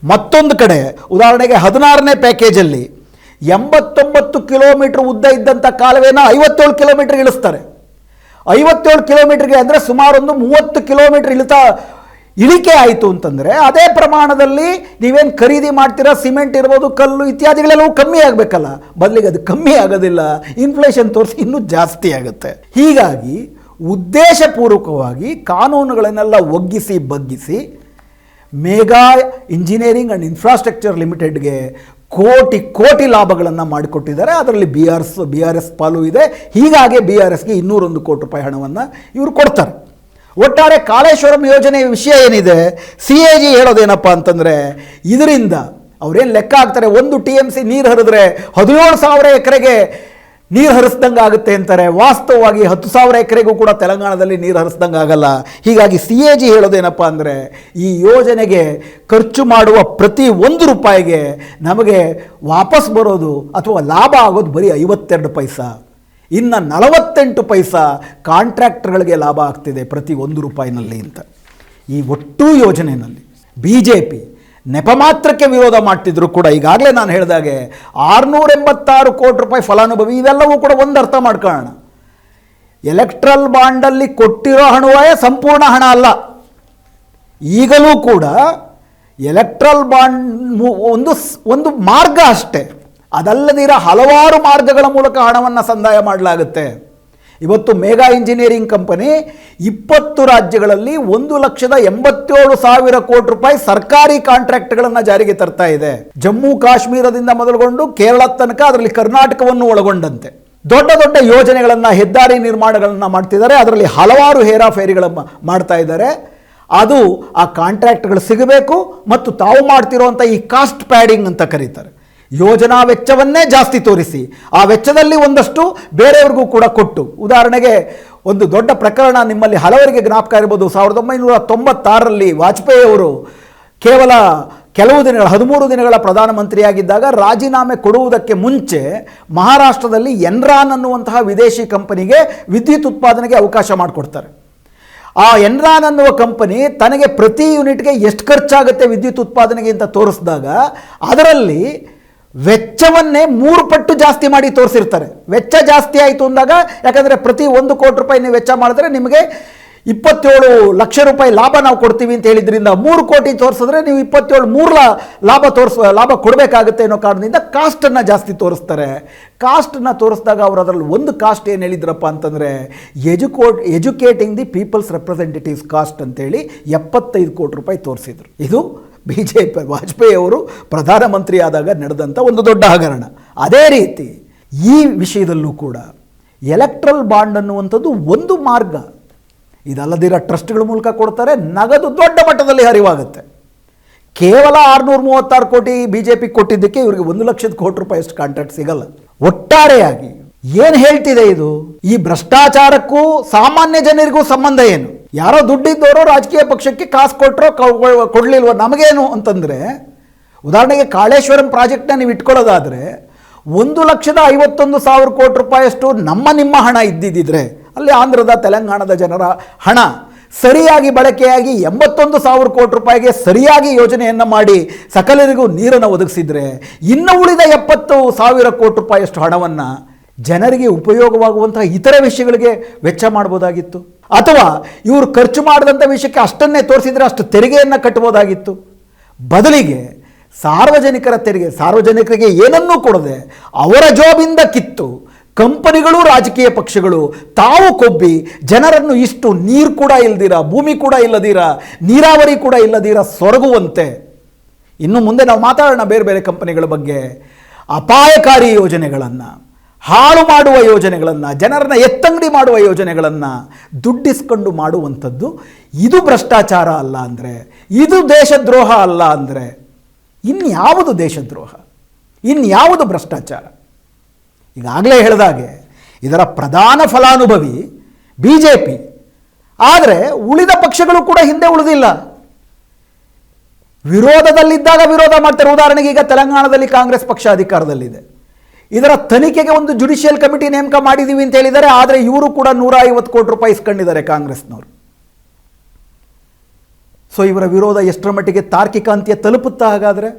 [SPEAKER 1] ಮತ್ತೊಂದು ಕಡೆ, ಉದಾಹರಣೆಗೆ ಹದಿನಾರನೇ ಪ್ಯಾಕೇಜಲ್ಲಿ ಎಂಬತ್ತೊಂಬತ್ತು ಕಿಲೋಮೀಟ್ರ್ ಉದ್ದ ಇದ್ದಂಥ ಕಾಲುವೆನ ಐವತ್ತೇಳು ಕಿಲೋಮೀಟ್ರ್ ಇಳಿಸ್ತಾರೆ. ಐವತ್ತೇಳು ಕಿಲೋಮೀಟ್ರಿಗೆ ಅಂದರೆ ಸುಮಾರೊಂದು ಮೂವತ್ತು ಕಿಲೋಮೀಟ್ರ್ ಇಳಿತಾ ಇಳಿಕೆ ಆಯಿತು ಅಂತಂದರೆ ಅದೇ ಪ್ರಮಾಣದಲ್ಲಿ ನೀವೇನು ಖರೀದಿ ಮಾಡ್ತೀರಾ, ಸಿಮೆಂಟ್ ಇರ್ಬೋದು, ಕಲ್ಲು ಇತ್ಯಾದಿಗಳೆಲ್ಲವೂ ಕಮ್ಮಿ ಆಗಬೇಕಲ್ಲ? ಬದಲಿಗೆ ಅದು ಕಮ್ಮಿ ಆಗೋದಿಲ್ಲ. ಇನ್ಫ್ಲೇಷನ್ ತೋರಿಸಿ ಇನ್ನೂ ಜಾಸ್ತಿ ಆಗುತ್ತೆ. ಹೀಗಾಗಿ ಉದ್ದೇಶಪೂರ್ವಕವಾಗಿ ಕಾನೂನುಗಳನ್ನೆಲ್ಲ ಒಗ್ಗಿಸಿ, ಬಗ್ಗಿಸಿ ಮೇಗಾ ಇಂಜಿನಿಯರಿಂಗ್ ಆ್ಯಂಡ್ ಇನ್ಫ್ರಾಸ್ಟ್ರಕ್ಚರ್ ಲಿಮಿಟೆಡ್ಗೆ ಕೋಟಿ ಕೋಟಿ ಲಾಭಗಳನ್ನು ಮಾಡಿಕೊಟ್ಟಿದ್ದಾರೆ. ಅದರಲ್ಲಿ B R S B R S ಪಾಲು ಇದೆ. ಹೀಗಾಗಿ ಬಿ ಆರ್ ಎಸ್ಗೆ ಇನ್ನೂರೊಂದು ಕೋಟಿ ರೂಪಾಯಿ ಹಣವನ್ನು ಇವರು ಕೊಡ್ತಾರೆ. ಒಟ್ಟಾರೆ ಕಾಳೇಶ್ವರಂ ಯೋಜನೆ ವಿಷಯ ಏನಿದೆ? ಸಿ ಎ ಜಿ ಹೇಳೋದೇನಪ್ಪ ಅಂತಂದರೆ, ಇದರಿಂದ ಅವರೇನು ಲೆಕ್ಕ ಹಾಕ್ತಾರೆ? ಒಂದು ಟಿ ಎಂ ಸಿ ನೀರು ಹರಿದ್ರೆ ಹದಿನೇಳು ಸಾವಿರ ಎಕರೆಗೆ ನೀರು ಹರಿಸ್ದಂಗೆ ಆಗುತ್ತೆ ಅಂತಾರೆ. ವಾಸ್ತವವಾಗಿ ಹತ್ತು ಸಾವಿರ ಎಕರೆಗೂ ಕೂಡ ತೆಲಂಗಾಣದಲ್ಲಿ ನೀರು ಹರಿಸ್ದಂಗೆ ಆಗಲ್ಲ. ಹೀಗಾಗಿ ಸಿ ಎ ಜಿ ಹೇಳೋದೇನಪ್ಪ ಅಂದರೆ, ಈ ಯೋಜನೆಗೆ ಖರ್ಚು ಮಾಡುವ ಪ್ರತಿ ಒಂದು ರೂಪಾಯಿಗೆ ನಮಗೆ ವಾಪಸ್ ಬರೋದು ಅಥವಾ ಲಾಭ ಆಗೋದು ಬರೀ ಐವತ್ತೆರಡು ಪೈಸಾ. ಇನ್ನು ನಲವತ್ತೆಂಟು ಪೈಸ ಕಾಂಟ್ರಾಕ್ಟರ್ಗಳಿಗೆ ಲಾಭ ಆಗ್ತಿದೆ ಪ್ರತಿ ಒಂದು ರೂಪಾಯಿನಲ್ಲಿ ಅಂತ. ಈ ಒಟ್ಟು ಯೋಜನೆಯಲ್ಲಿ ಬಿ ಜೆ ಪಿ ನೆಪ ಮಾತ್ರಕ್ಕೆ ವಿರೋಧ ಮಾಡ್ತಿದ್ರು ಕೂಡ ಈಗಾಗಲೇ ನಾನು ಹೇಳಿದಾಗೆ ಆರುನೂರ ಎಂಬತ್ತಾರು ಕೋಟಿ ರೂಪಾಯಿ ಫಲಾನುಭವಿ ಇವೆಲ್ಲವೂ ಕೂಡ ಒಂದು ಅರ್ಥ ಮಾಡ್ಕೊಳ್ಳೋಣ. ಎಲೆಕ್ಟ್ರಲ್ ಬಾಂಡಲ್ಲಿ ಕೊಟ್ಟಿರೋ ಹಣವೇ ಸಂಪೂರ್ಣ ಹಣ ಅಲ್ಲ. ಈಗಲೂ ಕೂಡ ಎಲೆಕ್ಟ್ರಲ್ ಬಾಂಡ್ ಒಂದು ಒಂದು ಮಾರ್ಗ ಅಷ್ಟೇ. ಅದಲ್ಲದಿರ ಹಲವಾರು ಮಾರ್ಗಗಳ ಮೂಲಕ ಹಣವನ್ನು ಸಂದಾಯ ಮಾಡಲಾಗುತ್ತೆ. ಇವತ್ತು ಮೇಗಾ ಇಂಜಿನಿಯರಿಂಗ್ ಕಂಪನಿ ಇಪ್ಪತ್ತು ರಾಜ್ಯಗಳಲ್ಲಿ ಒಂದು ಲಕ್ಷದ ಎಂಬತ್ತೇಳು ಸಾವಿರ ಕೋಟಿ ರೂಪಾಯಿ ಸರ್ಕಾರಿ ಕಾಂಟ್ರಾಕ್ಟ್ಗಳನ್ನು ಜಾರಿಗೆ ತರ್ತಾ ಇದೆ. ಜಮ್ಮು ಕಾಶ್ಮೀರದಿಂದ ಮೊದಲುಗೊಂಡು ಕೇರಳ ತನಕ ಅದರಲ್ಲಿ ಕರ್ನಾಟಕವನ್ನು ಒಳಗೊಂಡಂತೆ. ದೊಡ್ಡ ದೊಡ್ಡ ಯೋಜನೆಗಳನ್ನು, ಹೆದ್ದಾರಿ ನಿರ್ಮಾಣಗಳನ್ನು ಮಾಡ್ತಿದ್ದಾರೆ. ಅದರಲ್ಲಿ ಹಲವಾರು ಹೇರಾಫೇರಿಗಳನ್ನು ಮಾಡ್ತಾ ಇದ್ದಾರೆ. ಅದು ಆ ಕಾಂಟ್ರಾಕ್ಟ್ಗಳು ಸಿಗಬೇಕು ಮತ್ತು ತಾವು ಮಾಡ್ತಿರುವಂಥ ಈ ಕಾಸ್ಟ್ ಪ್ಯಾಡಿಂಗ್ ಅಂತ ಕರೀತಾರೆ. ಯೋಜನಾ ವೆಚ್ಚವನ್ನೇ ಜಾಸ್ತಿ ತೋರಿಸಿ. ಆ ವೆಚ್ಚದಲ್ಲಿ ಒಂದಷ್ಟು ಬೇರೆಯವ್ರಿಗೂ ಕೂಡ ಕೊಟ್ಟು. ಉದಾಹರಣೆಗೆ, ಒಂದು ದೊಡ್ಡ ಪ್ರಕರಣ ನಿಮ್ಮಲ್ಲಿ ಹಲವರಿಗೆ ಜ್ಞಾಪಕ ಇರ್ಬೋದು. ಸಾವಿರದ ಒಂಬೈನೂರ ತೊಂಬತ್ತಾರರಲ್ಲಿ ವಾಜಪೇಯಿ ಅವರು ಕೇವಲ ಕೆಲವು ದಿನಗಳ, ಹದಿಮೂರು ದಿನಗಳ ಪ್ರಧಾನಮಂತ್ರಿಯಾಗಿದ್ದಾಗ ರಾಜೀನಾಮೆ ಕೊಡುವುದಕ್ಕೆ ಮುಂಚೆ ಮಹಾರಾಷ್ಟ್ರದಲ್ಲಿ ಎನ್ರಾನ್ ಅನ್ನುವಂತಹ ವಿದೇಶಿ ಕಂಪನಿಗೆ ವಿದ್ಯುತ್ ಉತ್ಪಾದನೆಗೆ ಅವಕಾಶ ಮಾಡಿಕೊಡ್ತಾರೆ. ಆ ಎನ್ರಾನ್ ಅನ್ನುವ ಕಂಪನಿ ತನಗೆ ಪ್ರತಿ ಯೂನಿಟ್ಗೆ ಎಷ್ಟು ಖರ್ಚಾಗುತ್ತೆ ವಿದ್ಯುತ್ ಉತ್ಪಾದನೆಗೆ ಅಂತ ತೋರಿಸಿದಾಗ, ಅದರಲ್ಲಿ ವೆಚ್ಚವನ್ನೇ ಮೂರು ಪಟ್ಟು ಜಾಸ್ತಿ ಮಾಡಿ ತೋರಿಸಿರ್ತಾರೆ. ವೆಚ್ಚ ಜಾಸ್ತಿ ಆಯಿತು ಅಂದಾಗ, ಯಾಕಂದರೆ ಪ್ರತಿ ಒಂದು ಕೋಟಿ ರೂಪಾಯಿ ನೀವು ವೆಚ್ಚ ಮಾಡಿದ್ರೆ ನಿಮಗೆ ಇಪ್ಪತ್ತೇಳು ಲಕ್ಷ ರೂಪಾಯಿ ಲಾಭ ನಾವು ಕೊಡ್ತೀವಿ ಅಂತ ಹೇಳಿದ್ರಿಂದ ಮೂರು ಕೋಟಿ ತೋರಿಸಿದ್ರೆ ನೀವು ಇಪ್ಪತ್ತೇಳು ಮೂರು ಲಾಭ ತೋರಿಸ್, ಲಾಭ ಕೊಡಬೇಕಾಗುತ್ತೆ ಅನ್ನೋ ಕಾರಣದಿಂದ ಕಾಸ್ಟನ್ನು ಜಾಸ್ತಿ ತೋರಿಸ್ತಾರೆ. ಕಾಸ್ಟನ್ನು ತೋರಿಸಿದಾಗ ಅವರು ಅದರಲ್ಲಿ ಒಂದು ಕಾಸ್ಟ್ ಏನು ಹೇಳಿದ್ರಪ್ಪ ಅಂತಂದರೆ educate educating the people's representatives cost ಅಂತೇಳಿ ಎಪ್ಪತ್ತೈದು ಕೋಟಿ ರೂಪಾಯಿ ತೋರಿಸಿದ್ರು. ಇದು ಬಿ ಜೆ ಪಿ ವಾಜಪೇಯಿ ಅವರು ಪ್ರಧಾನಮಂತ್ರಿ ಆದಾಗ ನಡೆದಂಥ ಒಂದು ದೊಡ್ಡ ಹಗರಣ. ಅದೇ ರೀತಿ ಈ ವಿಷಯದಲ್ಲೂ ಕೂಡ ಎಲೆಕ್ಟ್ರಲ್ ಬಾಂಡ್ ಅನ್ನುವಂಥದ್ದು ಒಂದು ಮಾರ್ಗ. ಇದಲ್ಲದಿರೋ ಟ್ರಸ್ಟ್ಗಳ ಮೂಲಕ ಕೊಡ್ತಾರೆ, ನಗದು ದೊಡ್ಡ ಮಟ್ಟದಲ್ಲಿ ಹರಿವಾಗುತ್ತೆ. ಕೇವಲ ಆರುನೂರ ಮೂವತ್ತಾರು ಕೋಟಿ ಬಿ ಜೆ ಪಿ ಕೊಟ್ಟಿದ್ದಕ್ಕೆ ಇವರಿಗೆ ಒಂದು ಲಕ್ಷದ ಕೋಟಿ ರೂಪಾಯಿ ಅಷ್ಟು ಕಾಂಟ್ರಾಕ್ಟ್ ಸಿಗಲ್ಲ. ಒಟ್ಟಾರೆಯಾಗಿ ಏನು ಹೇಳ್ತಿದೆ ಇದು? ಈ ಭ್ರಷ್ಟಾಚಾರಕ್ಕೂ ಸಾಮಾನ್ಯ ಜನರಿಗೂ ಸಂಬಂಧ ಏನು? ಯಾರೋ ದುಡ್ಡಿದ್ದವರು ರಾಜಕೀಯ ಪಕ್ಷಕ್ಕೆ ಕಾಸು ಕೊಟ್ಟರೋ ಕೊಡಲಿಲ್ವೋ? ನಮಗೇನು ಅಂತಂದರೆ, ಉದಾಹರಣೆಗೆ ಕಾಳೇಶ್ವರಂ ಪ್ರಾಜೆಕ್ಟ್ನ ನೀವು ಇಟ್ಕೊಳ್ಳೋದಾದರೆ, ಒಂದು ಲಕ್ಷದ ಐವತ್ತೊಂದು ಸಾವಿರ ಕೋಟಿ ರೂಪಾಯಿಯಷ್ಟು ನಮ್ಮ ನಿಮ್ಮ ಹಣ ಇದ್ದಿದ್ದಿದ್ರೆ, ಅಲ್ಲಿ ಆಂಧ್ರದ, ತೆಲಂಗಾಣದ ಜನರ ಹಣ ಸರಿಯಾಗಿ ಬಳಕೆಯಾಗಿ ಎಂಬತ್ತೊಂದು ಸಾವಿರ ಕೋಟಿ ರೂಪಾಯಿಗೆ ಸರಿಯಾಗಿ ಯೋಜನೆಯನ್ನು ಮಾಡಿ ಸಕಲರಿಗೂ ನೀರನ್ನು ಒದಗಿಸಿದರೆ, ಇನ್ನು ಉಳಿದ ಎಪ್ಪತ್ತು ಸಾವಿರ ಕೋಟಿ ರೂಪಾಯಿಯಷ್ಟು ಹಣವನ್ನು ಜನರಿಗೆ ಉಪಯೋಗವಾಗುವಂತಹ ಇತರ ವಿಷಯಗಳಿಗೆ ವೆಚ್ಚ ಮಾಡ್ಬೋದಾಗಿತ್ತು. ಅಥವಾ ಇವರು ಖರ್ಚು ಮಾಡಿದಂಥ ವಿಷಯಕ್ಕೆ ಅಷ್ಟನ್ನೇ ತೋರಿಸಿದರೆ ಅಷ್ಟು ತೆರಿಗೆಯನ್ನು ಕಟ್ಟಬೋದಾಗಿತ್ತು ಬದಲಿಗೆ ಸಾರ್ವಜನಿಕರ ತೆರಿಗೆ, ಸಾರ್ವಜನಿಕರಿಗೆ ಏನನ್ನೂ ಕೊಡದೆ ಅವರ ಜಾಬಿಂದ ಕಿತ್ತು ಕಂಪನಿಗಳು, ರಾಜಕೀಯ ಪಕ್ಷಗಳು ತಾವು ಕೊಬ್ಬಿ ಜನರನ್ನು ಇಷ್ಟು ನೀರು ಕೂಡ ಇಲ್ಲದಿರ ಭೂಮಿ ಕೂಡ ಇಲ್ಲದಿರ, ನೀರಾವರಿ ಕೂಡ ಇಲ್ಲದಿರ ಸೊರಗುವಂತೆ. ಇನ್ನು ಮುಂದೆ ನಾವು ಮಾತಾಡೋಣ ಬೇರೆ ಬೇರೆ ಕಂಪನಿಗಳ ಬಗ್ಗೆ ಅಪಾಯಕಾರಿ ಯೋಜನೆಗಳನ್ನು. ಹಾಳು ಮಾಡುವ ಯೋಜನೆಗಳನ್ನು, ಜನರನ್ನ ಎತ್ತಂಗಡಿ ಮಾಡುವ ಯೋಜನೆಗಳನ್ನು ದುಡ್ಡಿಸ್ಕೊಂಡು ಮಾಡುವಂಥದ್ದು ಇದು ಭ್ರಷ್ಟಾಚಾರ ಅಲ್ಲ ಅಂದರೆ, ಇದು ದೇಶದ್ರೋಹ ಅಲ್ಲ ಅಂದರೆ, ಇನ್ಯಾವುದು ದೇಶದ್ರೋಹ? ಇನ್ಯಾವುದು ಭ್ರಷ್ಟಾಚಾರ? ಈಗಾಗಲೇ ಹೇಳಿದಾಗೆ, ಇದರ ಪ್ರಧಾನ ಫಲಾನುಭವಿ ಬಿ ಜೆ ಪಿ ಆದರೆ ಉಳಿದ ಪಕ್ಷಗಳು ಕೂಡ ಹಿಂದೆ ಉಳಿದಿಲ್ಲ. ವಿರೋಧದಲ್ಲಿದ್ದಾಗ ವಿರೋಧ ಮಾಡ್ತಾರೆ. ಉದಾಹರಣೆಗೆ ಈಗ ತೆಲಂಗಾಣದಲ್ಲಿ ಕಾಂಗ್ರೆಸ್ ಪಕ್ಷ ಅಧಿಕಾರದಲ್ಲಿದೆ. ಇದರ ತನಿಖೆಗೆ ಒಂದು ಜುಡಿಷಿಯಲ್ ಕಮಿಟಿ ನೇಮಕ ಮಾಡಿದ್ದೀವಿ ಅಂತ ಹೇಳಿದ್ದಾರೆ. ಆದರೆ ಇವರು ಕೂಡ ನೂರ ಐವತ್ತು ಕೋಟಿ ರೂಪಾಯಿ ಇಸ್ಕೊಂಡಿದ್ದಾರೆ ಕಾಂಗ್ರೆಸ್ನವರು. ಸೊ ಇವರ ವಿರೋಧ ಎಷ್ಟರ ಮಟ್ಟಿಗೆ ತಾರ್ಕಿಕ ಅಂತ್ಯ ತಲುಪುತ್ತಾ ಹಾಗಾದರೆ?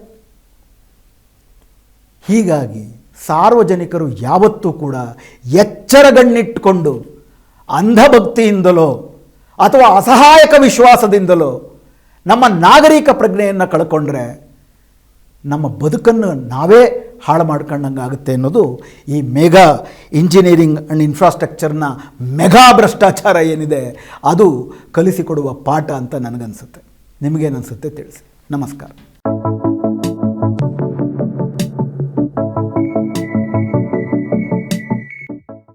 [SPEAKER 1] ಹೀಗಾಗಿ ಸಾರ್ವಜನಿಕರು ಯಾವತ್ತೂ ಕೂಡ ಎಚ್ಚರಗಣ್ಣಿಟ್ಟುಕೊಂಡು ಅಂಧಭಕ್ತಿಯಿಂದಲೋ ಅಥವಾ ಅಸಹಾಯಕ ವಿಶ್ವಾಸದಿಂದಲೋ ನಮ್ಮ ನಾಗರಿಕ ಪ್ರಜ್ಞೆಯನ್ನು ಕಳ್ಕೊಂಡ್ರೆ ನಮ್ಮ ಬದುಕನ್ನು ನಾವೇ ಹಾಳು ಮಾಡ್ಕೊಂಡಂಗೆ ಆಗುತ್ತೆ ಅನ್ನೋದು ಈ ಮೆಗಾ ಇಂಜಿನಿಯರಿಂಗ್ ಆ್ಯಂಡ್ ಇನ್ಫ್ರಾಸ್ಟ್ರಕ್ಚರ್ನ ಮೆಗಾ ಭ್ರಷ್ಟಾಚಾರ ಏನಿದೆ, ಅದು ಕಲಿಸಿಕೊಡುವ ಪಾಠ ಅಂತ ನನಗನ್ಸುತ್ತೆ. ನಿಮಗೇನನ್ಸುತ್ತೆ ತಿಳಿಸಿ. ನಮಸ್ಕಾರ.